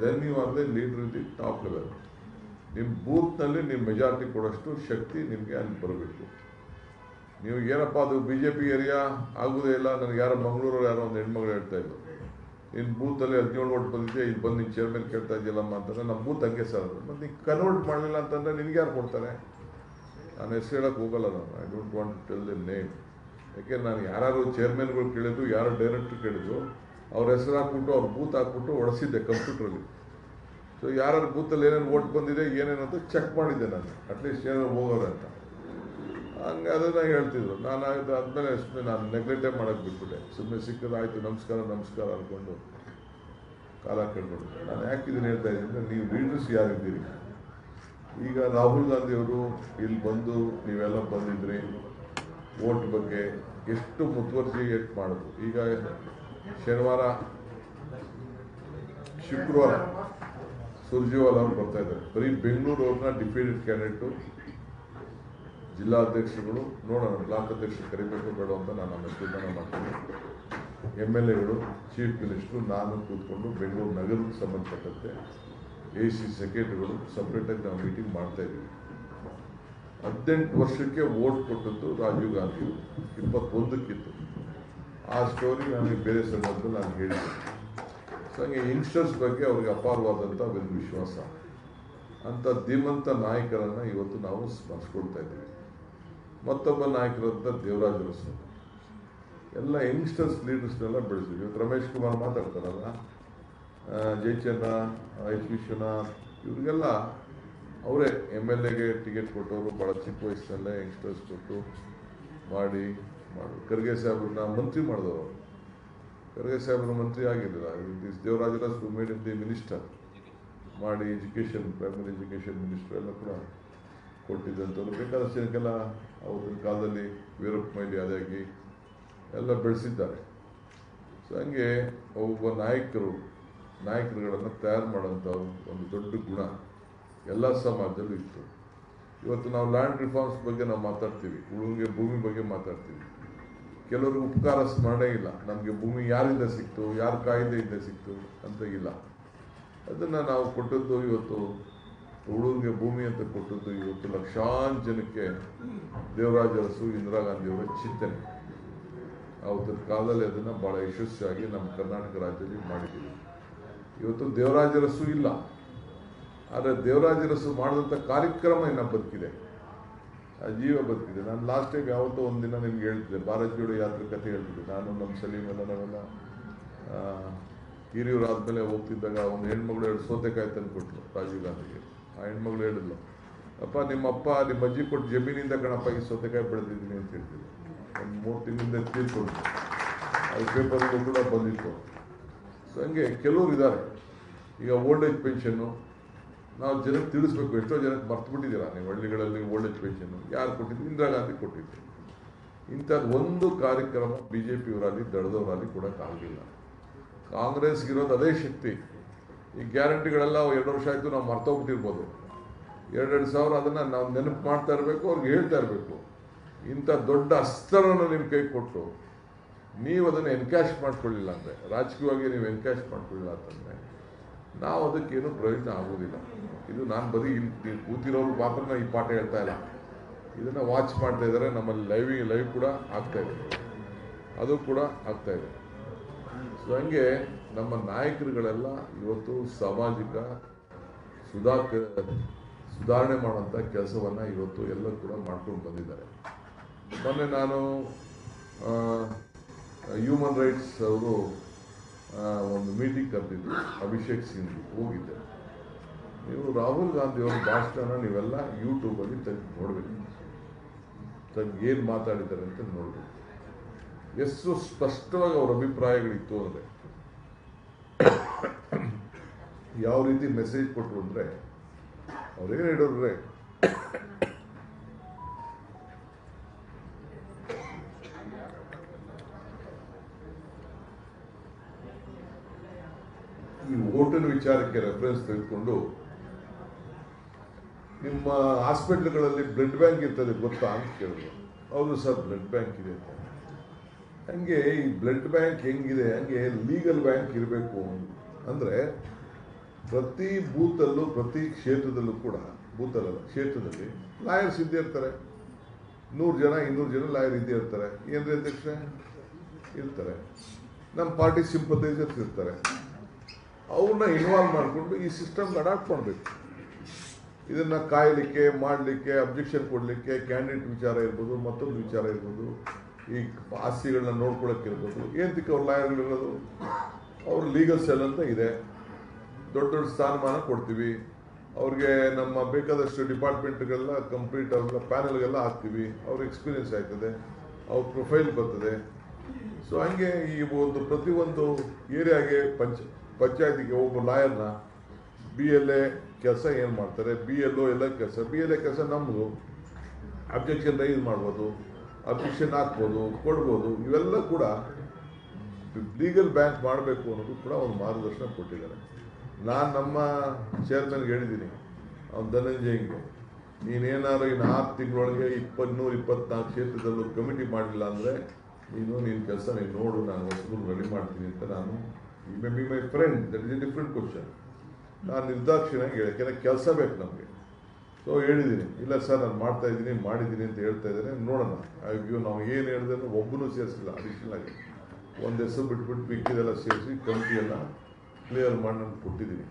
Then you are the leader in the top level ನಿಮ್ಮ ಬೂತ್ನಲ್ಲಿ ನಿಮ್ಮ ಮೆಜಾರಿಟಿ ಕೊಡೋಷ್ಟು ಶಕ್ತಿ ನಿಮಗೆ ಅಲ್ಲಿ ಬರಬೇಕು. ನೀವು ಏನಪ್ಪ ಅದು ಬಿ ಜೆ ಪಿ ಏರಿಯಾ ಆಗೋದೇ ಇಲ್ಲ, ನನಗೆ ಯಾರೋ ಮಂಗಳೂರು ಯಾರೋ ಒಂದು ಹೆಣ್ಮಗಳು ಹೇಳ್ತಾ ಇದ್ರು. ನಿನ್ನ ಬೂತಲ್ಲಿ ಹದಿನೇಳು ಓಟ್ ಬಂದಿದೆ, ಇಲ್ಲಿ ಬಂದು ನಿನ್ನ ಚೇರ್ಮನ್ ಕೇಳ್ತಾ ಇದೆಯಲ್ಲಮ್ಮ ಅಂತಂದರೆ ನಮ್ಮ ಬೂತ್ ಹಂಗೆ ಸರ್ ಮತ್ತು ನೀವು ಕನ್ವರ್ಟ್ ಮಾಡಲಿಲ್ಲ ಅಂತಂದರೆ ನಿನಗೆ ಯಾರು ಕೊಡ್ತಾರೆ? ನಾನು ಹೆಸರು ಹೇಳೋಕ್ಕೆ ಹೋಗಲ್ಲ ನಾನು. I don't want to tell the name ಯಾಕೆ, ನಾನು ಯಾರು ಚೇರ್ಮನ್ಗಳು ಕೇಳಿದ್ರು, ಯಾರು ಡೈರೆಕ್ಟ್ರ್ ಕೇಳಿದ್ರು ಅವ್ರ ಹೆಸರು ಹಾಕ್ಬಿಟ್ಟು, ಅವ್ರ ಬೂತ್ ಹಾಕ್ಬಿಟ್ಟು ಒಡಿಸಿದ್ದೆ ಕಂಪ್ಯೂಟ್ರಲ್ಲಿ. ಸೊ ಯಾರ್ಯಾರ ಬೂತಲ್ಲಿ ಏನೇನು ಓಟ್ ಬಂದಿದೆ, ಏನೇನು ಅಂತ ಚೆಕ್ ಮಾಡಿದ್ದೆ ನಾನು. ಅಟ್ಲೀಸ್ಟ್ ಏನೋ ಹೋಗೋದು ಅಂತ. ಹಂಗೆ ಅದನ್ನು ಹೇಳ್ತಿದ್ರು. ನಾನು ಆಯ್ತು, ಆದಮೇಲೆ ಸುಮ್ಮನೆ ನಾನು ನೆಗ್ಲೆಕ್ಟೇ ಮಾಡೋಕ್ಕೆ ಬಿಟ್ಬಿಟ್ಟೆ. ಸುಮ್ಮನೆ ಸಿಕ್ಕಿದ್ರೆ ಆಯಿತು, ನಮಸ್ಕಾರ ನಮಸ್ಕಾರ ಅಂದ್ಕೊಂಡು ಕಾಲ ಕಳ್ಕೊಂಡ್ಬಿಟ್ಟೆ ನಾನು ಯಾಕೆ ಇದನ್ನು ಹೇಳ್ತಾ ಇದ್ದೀನಿ ಅಂದರೆ, ನೀವು ಲೀಡರ್ಸ್ ಯಾರಿದ್ದೀರಿ? ಈಗ ರಾಹುಲ್ ಗಾಂಧಿಯವರು ಇಲ್ಲಿ ಬಂದು, ನೀವೆಲ್ಲ ಬಂದಿದ್ರಿ, ವೋಟ್ ಬಗ್ಗೆ ಎಷ್ಟು ಮುತುವರ್ಜಿ ಎಷ್ಟು ಮಾಡೋದು ಈಗ ಶನಿವಾರ, ಶುಕ್ರವಾರ ಸುರ್ಜೇವಾಲ ಅವರು ಬರ್ತಾ ಇದ್ದಾರೆ. ಬರೀ ಬೆಂಗಳೂರು ಅವ್ರನ್ನ ಡಿಫೀಟೆಡ್ ಕ್ಯಾಂಡಿಡೇಟು ಜಿಲ್ಲಾಧ್ಯಕ್ಷರುಗಳು ನೋಡೋಣ ಬ್ಲಾಕ್ ಅಧ್ಯಕ್ಷರು ಕರಿಬೇಕು ಬೇಡ ಅಂತ ನಾನು ಆಮೇಲೆ ತೀರ್ಮಾನ ಮಾಡ್ತೀನಿ. ಎಂ ಎಲ್ ಎಗಳು ಚೀಫ್ ಮಿನಿಸ್ಟ್ರು ನಾನು ಕೂತ್ಕೊಂಡು ಬೆಂಗಳೂರು ನಗರಕ್ಕೆ ಸಂಬಂಧಪಟ್ಟಂತೆ ಎ ಸಿ ಸೆಕ್ರೆಟರಿಗಳು ಸಪ್ರೇಟಾಗಿ ನಾವು ಮೀಟಿಂಗ್ ಮಾಡ್ತಾ ಇದ್ದೀವಿ. ಹದಿನೆಂಟು ವರ್ಷಕ್ಕೆ ವೋಟ್ ಕೊಟ್ಟದ್ದು ರಾಜೀವ್ ಗಾಂಧಿ, ಇಪ್ಪತ್ತೊಂದಕ್ಕಿತ್ತು. ಆ ಸ್ಟೋರಿ ನನಗೆ ಬೇರೆ ಸಂದರ್ಭದಲ್ಲಿ ನಾನು ಹೇಳಿದೆ. ಸೊ ಹಂಗೆ ಯಂಗ್ಸ್ಟರ್ಸ್ ಬಗ್ಗೆ ಅವ್ರಿಗೆ ಅಪಾರವಾದಂಥ ಒಂದು ವಿಶ್ವಾಸ. ಅಂಥ ಧೀಮಂತ ನಾಯಕರನ್ನು ಇವತ್ತು ನಾವು ಸ್ಮರಿಸ್ಕೊಳ್ತಾ ಇದ್ದೀವಿ. ಮತ್ತೊಬ್ಬ ನಾಯಕರಂತ ದೇವರಾಜ ಅರಸು ಎಲ್ಲ ಯಂಗ್ಸ್ಟರ್ಸ್ ಲೀಡರ್ಸ್ನೆಲ್ಲ ಬೆಳೆಸಿದ್ವಿ. ಇವತ್ತು ರಮೇಶ್ ಕುಮಾರ್ ಮಾತಾಡ್ತಾರಲ್ಲ ಜಯಚಂದ್ರ ಎಚ್ ವಿಶ್ವನಾಥ್, ಇವರಿಗೆಲ್ಲ ಅವರೇ ಎಂ ಎಲ್ ಎಗೆ ಟಿಕೆಟ್ ಕೊಟ್ಟವರು ಭಾಳ ಚಿಕ್ಕ ವಯಸ್ಸಿನಲ್ಲೇ ಯಂಗ್ಸ್ಟರ್ಸ್ ಕೊಟ್ಟು ಮಾಡಿ ಮಾಡಿ. ಖರ್ಗೆ ಸಾಹೇಬ್ರನ್ನ ಮಂತ್ರಿ ಮಾಡಿದವರು. ಖರ್ಗೆ ಸಾಹೇಬ್ರು ಮಂತ್ರಿ ಆಗಿರಲಿಲ್ಲ. This Devaraj made in the minister ಮಾಡಿ ಎಜುಕೇಷನ್ ಪ್ರೈಮರಿ ಎಜುಕೇಷನ್ ಮಿನಿಸ್ಟರ್ ಎಲ್ಲ ಕೂಡ ಕೊಟ್ಟಿದ್ದಂಥವ್ರು. ಬೇಕಾದಷ್ಟು ಜನಕ್ಕೆಲ್ಲ ಅವ್ರ ಕಾಲದಲ್ಲಿ ವೀರಪ್ಪ ಮೈಲಿ ಅದಾಗಿ ಎಲ್ಲ ಬೆಳೆಸಿದ್ದಾರೆ. ಸೊ ಹಂಗೆ ಒಬ್ಬ ನಾಯಕರು, ನಾಯಕರುಗಳನ್ನು ತಯಾರು ಮಾಡೋಂಥ ಒಂದು ದೊಡ್ಡ ಗುಣ ಎಲ್ಲ ಸಮಾಜದಲ್ಲೂ ಇತ್ತು. ಇವತ್ತು ನಾವು ಲ್ಯಾಂಡ್ ರಿಫಾರ್ಮ್ಸ್ ಬಗ್ಗೆ ನಾವು ಮಾತಾಡ್ತೀವಿ. ಉಳುವಿಗೆ, ಭೂಮಿ ಬಗ್ಗೆ ಮಾತಾಡ್ತೀವಿ. ಕೆಲವ್ರಿಗೆ ಉಪಕಾರ ಸ್ಮರಣೆ ಇಲ್ಲ. ನಮಗೆ ಭೂಮಿ ಯಾರಿಂದ ಸಿಕ್ತು, ಯಾರ ಕಾಯ್ದೆಯಿಂದ ಸಿಕ್ತು ಅಂತ ಇಲ್ಲ. ಅದನ್ನು ನಾವು ಕೊಟ್ಟದ್ದು ಇವತ್ತು ಹುಡುಗರಿಗೆ ಭೂಮಿ ಅಂತ ಕೊಟ್ಟದ್ದು ಇವತ್ತು ಲಕ್ಷಾಂತರ ಜನಕ್ಕೆ ದೇವರಾಜ ಅರಸು ಇಂದಿರಾ ಗಾಂಧಿಯವರ ಚಿಂತನೆ. ಅವತ್ತಿನ ಕಾಲದಲ್ಲಿ ಅದನ್ನು ಭಾಳ ಯಶಸ್ವಿಯಾಗಿ ನಮ್ಮ ಕರ್ನಾಟಕ ರಾಜ್ಯದಲ್ಲಿ ಮಾಡಿದ್ದೀವಿ. ಇವತ್ತು ದೇವರಾಜರಸು ಇಲ್ಲ. ಆದರೆ ದೇವರಾಜರಸು ಮಾಡಿದಂಥ ಕಾರ್ಯಕ್ರಮ ಇನ್ನು ಬದುಕಿದೆ. ಆ ಜೀವ ಬದುಕಿದೆ. ನಾನು ಲಾಸ್ಟ್ ಟೈಮ್ ಯಾವತ್ತೋ ಒಂದು ದಿನ ನಿಮ್ಗೆ ಹೇಳ್ತಿದ್ದೆ ಭಾರತ್ ಜೋಡೋ ಯಾತ್ರೆ ಕಥೆ ಹೇಳ್ತಿದ್ದೆ. ನಾನು ನಮ್ಮ ಸಲೀಮ್ ಎಲ್ಲ ನಾವೆಲ್ಲ ಹಿರಿಯೂರು ಆದಮೇಲೆ ಹೋಗ್ತಿದ್ದಾಗ ಒಂದು ಹೆಣ್ಮಗಳು ಎರಡು ಸೌತೆಕಾಯಿ ತಂದು ಕೊಟ್ಟರು ರಾಜೀವ್ ಗಾಂಧಿಗೆ. ಆ ಹೆಣ್ಮಗಳು ಹೇಳಿದ್ಲು, ಅಪ್ಪ, ನಿಮ್ಮ ಅಪ್ಪ, ನಿಮ್ಮ ಅಜ್ಜಿ ಕೊಟ್ಟು ಜಮೀನಿಂದ ಕಣಪ್ಪ ಈ ಸೌತೆಕಾಯಿ ಬೆಳೆದಿದ್ದೀನಿ ಅಂತ ಹೇಳ್ತಿದ್ದೆ ಒಂದು ಮೂರು ತಿಂಗಳಿಂದ ತೀರ್ಕೊಂಡು, ಅದು ಪೇಪರ್ಗಳು ಕೂಡ ಬಂದಿತ್ತು. ಸೊ ಹಂಗೆ ಕೆಲವರು ಇದ್ದಾರೆ. ಈಗ ಓಲ್ಡ್ ಏಜ್ ಪೆನ್ಷನ್ನು ನಾವು ಜನಕ್ಕೆ ತಿಳಿಸ್ಬೇಕು, ಎಷ್ಟೋ ಜನಕ್ಕೆ ಮರ್ತು ಬಿಟ್ಟಿದ್ದೀರಾ? ನೀವು ಹಳ್ಳಿಗಳಲ್ಲಿ ಓಲ್ಡ್ ಎಜುಕೇಷನ್ ಯಾರು ಕೊಟ್ಟಿದ್ದು ಇಂದಿರಾ ಗಾಂಧಿ ಕೊಟ್ಟಿದ್ದು ಇಂಥದ್ದು ಒಂದು ಕಾರ್ಯಕ್ರಮ ಬಿ ಜೆ ಪಿಯವರಾಗಲಿ ದಳದವರಾಗಲಿ ಕೊಡೋಕ್ಕಾಗಲಿಲ್ಲ ಕಾಂಗ್ರೆಸ್ಗಿರೋದು ಅದೇ ಶಕ್ತಿ. ಈ ಗ್ಯಾರಂಟಿಗಳೆಲ್ಲ ಎರಡು ವರ್ಷ ಆಯಿತು ನಾವು ಮರ್ತೋಗ್ಬಿಟ್ಟಿರ್ಬೋದು ಎರಡೆರಡು ಸಾವಿರ ಅದನ್ನು ನಾವು ನೆನಪು ಮಾಡ್ತಾ ಇರಬೇಕು, ಅವ್ರಿಗೆ ಹೇಳ್ತಾ ಇರಬೇಕು. ಇಂಥ ದೊಡ್ಡ ಅಸ್ತ್ರವನ್ನು ನಿಮ್ಮ ಕೈ ಕೊಟ್ಟು ನೀವು ಅದನ್ನು ಎನ್ಕ್ಯಾಶ್ ಮಾಡ್ಕೊಳ್ಳಿಲ್ಲ ಅಂದರೆ, ರಾಜಕೀಯವಾಗಿ ನೀವು ಎನ್ಕ್ಯಾಶ್ ಮಾಡ್ಕೊಳ್ಳಿಲ್ಲ ಅಂತಂದರೆ ನಾವು ಅದಕ್ಕೇನು ಪ್ರಯೋಜನ ಆಗೋದಿಲ್ಲ ಇದು ನಾನು ಬರೀ ಇಲ್ಲಿ ಕೂತಿರೋರು ಮಾತ್ರ ಈ ಪಾಠ ಹೇಳ್ತಾ ಇಲ್ಲ. ಇದನ್ನು ವಾಚ್ ಮಾಡ್ತಾ ಇದ್ದಾರೆ ನಮ್ಮಲ್ಲಿ ಲೈವ್ ಲೈವ್ ಕೂಡ ಆಗ್ತಾ ಇದೆ. ಅದು ಕೂಡ ಆಗ್ತಾ ಇದೆ. ಸೊ ಹಂಗೆ ನಮ್ಮ ನಾಯಕರುಗಳೆಲ್ಲ ಇವತ್ತು ಸಾಮಾಜಿಕ ಸುಧಾಕ, ಸುಧಾರಣೆ ಮಾಡುವಂಥ ಕೆಲಸವನ್ನು ಇವತ್ತು ಎಲ್ಲ ಕೂಡ ಮಾಡ್ಕೊಂಡು ಬಂದಿದ್ದಾರೆ. ಮೊನ್ನೆ ನಾನು ಹ್ಯೂಮನ್ ರೈಟ್ಸ್ ಅವರು ಒಂದು ಮೀಟಿಂಗ್ ಕರೆದಿದ್ದರು ಅಭಿಷೇಕ್ ಸಿಂಗ್ ಹೋಗಿದ್ದೆ ನೀವು ರಾಹುಲ್ ಗಾಂಧಿ ಅವರ ಭಾಷಣ ನೀವೆಲ್ಲ ಯೂಟ್ಯೂಬಲ್ಲಿ ತೆಗೆದು ನೋಡಬೇಕು. ಏನು ಮಾತಾಡಿದ್ದಾರೆ ಅಂತ ನೋಡಬೇಕು. ಎಷ್ಟು ಸ್ಪಷ್ಟವಾಗಿ ಅವ್ರ ಅಭಿಪ್ರಾಯಗಳಿತ್ತು ಅಂದರೆ, ಯಾವ ರೀತಿ ಮೆಸೇಜ್ ಕೊಟ್ಟರು ಅಂದರೆ, ಅವ್ರೇನು ಹೇಳಿದ್ರೆ ಈ ಹೋಟೆಲ್ ವಿಚಾರಕ್ಕೆ ರೆಫರೆನ್ಸ್ ತೆಗೆದುಕೊಂಡು ನಿಮ್ಮ ಹಾಸ್ಪಿಟ್ಲ್ಗಳಲ್ಲಿ ಬ್ಲಡ್ ಬ್ಯಾಂಕ್ ಇರ್ತದೆ ಗೊತ್ತಾ ಅಂತ ಕೇಳಿದ್ರು. ಹೌದು ಸರ್ ಬ್ಲಡ್ ಬ್ಯಾಂಕ್ ಇದೆ ಅಂತ. ಹಂಗೆ ಈ ಬ್ಲಡ್ ಬ್ಯಾಂಕ್ ಹೆಂಗಿದೆ, ಹಂಗೆ ಲೀಗಲ್ ಬ್ಯಾಂಕ್ ಇರಬೇಕು ಅಂದರೆ ಪ್ರತಿ ಬೂತಲ್ಲೂ, ಪ್ರತಿ ಕ್ಷೇತ್ರದಲ್ಲೂ ಕೂಡ ಬೂತಲ್ಲ ಕ್ಷೇತ್ರದಲ್ಲಿ ಲಾಯರ್ಸ್ ಇದ್ದೇ ಇರ್ತಾರೆ. ನೂರು ಜನ, ಇನ್ನೂರು ಜನ ಲಾಯರ್ ಇದ್ದೇ ಇರ್ತಾರೆ. ಏನ್ರಿ ಅಧ್ಯಕ್ಷ ಇರ್ತಾರೆ. ನಮ್ಮ ಪಾರ್ಟಿ ಸಿಂಪತೈಸರ್ಸ್ ಇರ್ತಾರೆ. ಅವ್ರನ್ನ ಇನ್ವಾಲ್ವ್ ಮಾಡಿಕೊಂಡು ಈ ಸಿಸ್ಟಮ್ಗೆ ಅಡಾಪ್ಟ್ ಮಾಡಬೇಕು ಇದನ್ನು ಕಾಯಲಿಕ್ಕೆ, ಮಾಡಲಿಕ್ಕೆ ಅಬ್ಜೆಕ್ಷನ್ ಕೊಡಲಿಕ್ಕೆ ಕ್ಯಾಂಡಿಡೇಟ್ ವಿಚಾರ ಇರ್ಬೋದು, ಮತ್ತೊಂದು ವಿಚಾರ ಇರ್ಬೋದು, ಈ ಆಸ್ತಿಗಳನ್ನ ನೋಡ್ಕೊಳಕ್ಕೆ ಇರ್ಬೋದು ಏನಕ್ಕೆ ಅವ್ರ ಲಾಯರ್ಗಳಿರೋದು ಅವ್ರ ಲೀಗಲ್ ಸೆಲ್ ಅಂತ ಇದೆ. ದೊಡ್ಡ ದೊಡ್ಡ ಸ್ಥಾನಮಾನ ಕೊಡ್ತೀವಿ. ಅವ್ರಿಗೆ ನಮ್ಮ ಬೇಕಾದಷ್ಟು ಡಿಪಾರ್ಟ್ಮೆಂಟ್ಗೆಲ್ಲ ಕಂಪ್ಲೀಟ್ ಅವ್ರ ಪ್ಯಾನಲ್ಗೆಲ್ಲ ಹಾಕ್ತೀವಿ. ಅವ್ರ ಎಕ್ಸ್ಪೀರಿಯನ್ಸ್ ಆಗ್ತದೆ ಅವ್ರ ಪ್ರೊಫೈಲ್ ಬರ್ತದೆ. ಸೊ ಹಂಗೆ ಈ ಒಂದು ಪ್ರತಿಯೊಂದು ಏರಿಯಾಗೆ ಪಂಚ ಪಂಚಾಯತಿಗೆ ಒಬ್ಬ ಲಾಯರ್ನ ಬಿ ಎಲ್ ಎ ಕೆಲಸ ಏನು ಮಾಡ್ತಾರೆ? ಬಿ ಎಲ್ ಒ ಎಲ್ಲ ಕೆಲಸ. ಬಿ ಎಲ್ ಎ ಕೆಲಸ ನಮ್ಮದು ಅಬ್ಜೆಕ್ಷನ್ ರೈಸ್ ಮಾಡ್ಬೋದು ಅಬ್ಜೆಕ್ಷನ್ ಹಾಕ್ಬೋದು, ಕೊಡ್ಬೋದು. ಇವೆಲ್ಲ ಕೂಡ ಲೀಗಲ್ ಬ್ಯಾಂಕ್ ಮಾಡಬೇಕು ಅನ್ನೋದು ಕೂಡ ಒಂದು ಮಾರ್ಗದರ್ಶನ ಕೊಟ್ಟಿದ್ದಾರೆ. ನಾನು ನಮ್ಮ ಚೇರ್ಮನ್ಗೆ ಹೇಳಿದ್ದೀನಿ, ಅವ್ನು ಧನಂಜಯಂಗೆ, ನೀನೇನಾದ್ರು ಇನ್ನು ಆರು ತಿಂಗಳೊಳಗೆ ಇಪ್ಪತ್ತ್ನೂರು ಇಪ್ಪತ್ನಾಲ್ಕು ಕ್ಷೇತ್ರದಲ್ಲೂ ಕಮಿಟಿ ಮಾಡಲಿಲ್ಲ ಅಂದರೆ ನೀನು ನಿನ್ನ ಕೆಲಸ ನೀನು ನೋಡು, ನಾನು ಹೊಸದನ್ನು ರೆಡಿ ಮಾಡ್ತೀನಿ ಅಂತ ನಾನು ಈ maybe my friend that is a different question ನಾನು ನಿರ್ದಾಕ್ಷಿಣ್ಯಾಗಿ ಹೇಳಿ ಯಾಕೆಂದರೆ ಕೆಲಸ ಬೇಕು ನಮಗೆ. ಸೊ ಹೇಳಿದ್ದೀನಿ ಇಲ್ಲ ಸರ್, ನಾನು ಮಾಡ್ತಾ ಇದ್ದೀನಿ ಮಾಡಿದ್ದೀನಿ ಅಂತ ಹೇಳ್ತಾ ಇದ್ದಾರೆ ನೋಡೋಣ. ಅಯ್ಯೋ ನಾವು ಏನು ಹೇಳಿದ್ರೆ ಒಬ್ಬನೂ ಸೇರಿಸಿಲ್ಲ ಅಡಿಷನಲ್ ಆಗಿ. ಒಂದು ಹೆಸರು ಬಿಟ್ಬಿಟ್ಟು ಮಿಕ್ಕಿದೆಲ್ಲ ಸೇರಿಸಿ ಕಮಿಟಿಯೆಲ್ಲ ಕ್ಲಿಯರ್ ಮಾಡಿ ನಾನು ಕೊಟ್ಟಿದ್ದೀನಿ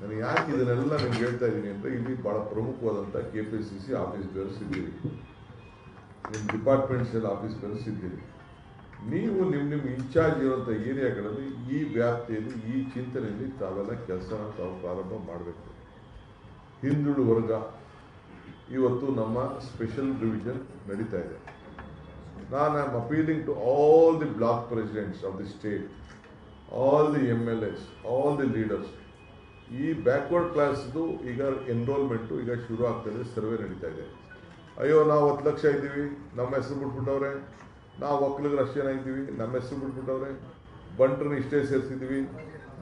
ನಾನು ಯಾಕೆ ಇದನ್ನೆಲ್ಲ ನಿಮ್ಗೆ ಹೇಳ್ತಾ ಇದ್ದೀನಿ ಅಂದರೆ ಇಲ್ಲಿ ಭಾಳ ಪ್ರಮುಖವಾದಂಥ K P C C office bearers ಇದ್ದೀರಿ ನಿಮ್ಮ ಡಿಪಾರ್ಟ್ಮೆಂಟ್ಸ್ ಎಲ್ಲ ಆಫೀಸ್ ಬೆರೆಸಿದ್ದೀರಿ ನೀವು ನಿಮ್ಮ ನಿಮ್ಮ ಇನ್ಚಾರ್ಜ್ ಇರುವಂಥ ಏರಿಯಾಗಳಲ್ಲಿ ಈ ವ್ಯಾಪ್ತಿಯಲ್ಲಿ, ಈ ಚಿಂತನೆಯಲ್ಲಿ ತಾವೆಲ್ಲ ಕೆಲಸನ ತಾವು ಪ್ರಾರಂಭ ಮಾಡಬೇಕು. ಹಿಂದುಳು ವರ್ಗ, ಇವತ್ತು ನಮ್ಮ ಸ್ಪೆಷಲ್ ಡಿವಿಷನ್ ನಡೀತಾ ಇದೆ. ನಾನು am appealing to all the block presidents of the state all the M L S all the leaders ಈ ಬ್ಯಾಕ್ವರ್ಡ್ ಕ್ಲಾಸ್ದು ಈಗ ಎನ್ರೋಲ್ಮೆಂಟು ಈಗ ಶುರು ಆಗ್ತಾಯಿದೆ ಸರ್ವೆ ನಡೀತಾ ಇದೆ. ಅಯ್ಯೋ, ನಾವು ಹತ್ತು ಲಕ್ಷ ಇದ್ದೀವಿ, ನಮ್ಮ ಹೆಸರು ಬಿಟ್ಬಿಟ್ಟವ್ರೆ. ನಾವು ಒಕ್ಕಲಿಗರು ಅಷ್ಟು ಜನ ಇದ್ದೀವಿ, ನಮ್ಮ ಹೆಸರು ಬಿಟ್ಬಿಟ್ಟವ್ರೆ. ಬಂಟ್ರನ್ನ ಇಷ್ಟೇ ಸೇರಿಸಿದ್ದೀವಿ.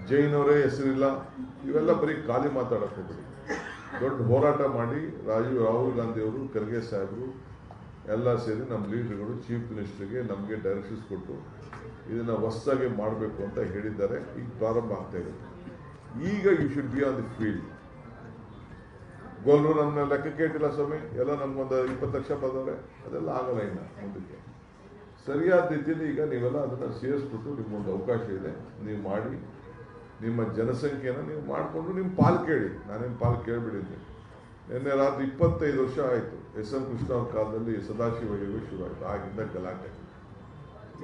ಜೈನವರೇ ಹೆಸರಿಲ್ಲ. ಇವೆಲ್ಲ ಬರೀ ಖಾಲಿ ಮಾತಾಡಕ್ಕೆ ಹೋಗ್ಬಿಡಿ. ದೊಡ್ಡ ಹೋರಾಟ ಮಾಡಿ ರಾಜೀವ್ ರಾಹುಲ್ ಗಾಂಧಿಯವರು ಖರ್ಗೆ ಸಾಹೇಬರು ಎಲ್ಲ ಸೇರಿ ನಮ್ಮ ಲೀಡರ್ಗಳು ಚೀಫ್ ಮಿನಿಸ್ಟರ್ಗೆ ನಮಗೆ ಡೈರೆಕ್ಷನ್ಸ್ ಕೊಟ್ಟು ಇದನ್ನು ಹೊಸದಾಗಿ ಮಾಡಬೇಕು ಅಂತ ಹೇಳಿದ್ದಾರೆ. ಈಗ ಪ್ರಾರಂಭ ಆಗ್ತಾ ಇದೆ. ಈಗ you should be on the field ಗೋಲ್ರು ನನ್ನ ಲೆಕ್ಕಕ್ಕೆ ಇಟ್ಟಿಲ್ಲ ಸ್ವಾಮಿ. ಎಲ್ಲ ನಮ್ಗೊಂದು ಇಪ್ಪತ್ತು ಲಕ್ಷ ಬಂದವ್ರೆ. ಅದೆಲ್ಲ ಆಗಲ್ಲ ಇನ್ನು ಮುಂದಕ್ಕೆ. ಸರಿಯಾದ ರೀತಿಯಲ್ಲಿ ಈಗ ನೀವೆಲ್ಲ ಅದನ್ನು ಸೇರಿಸ್ಬಿಟ್ಟು ನಿಮ್ಮೊಂದು ಅವಕಾಶ ಇದೆ. ನೀವು ಮಾಡಿ, ನಿಮ್ಮ ಜನಸಂಖ್ಯೆನ ನೀವು ಮಾಡಿಕೊಂಡು ನಿಮ್ಮ ಪಾಲು ಕೇಳಿ. ನಾನೇನು ಪಾಲು ಕೇಳಿಬಿಡಿದ್ದೆ. ನಿನ್ನೆ ರಾತ್ರಿ ಇಪ್ಪತ್ತೈದು ವರ್ಷ ಆಯಿತು. ಎಸ್ ಎಂ ಕೃಷ್ಣ ಅವ್ರ ಕಾಲದಲ್ಲಿ ಸದಾಶಿವ ಯೋಗ ಶುರು ಆಯಿತು. ಗಲಾಟೆ.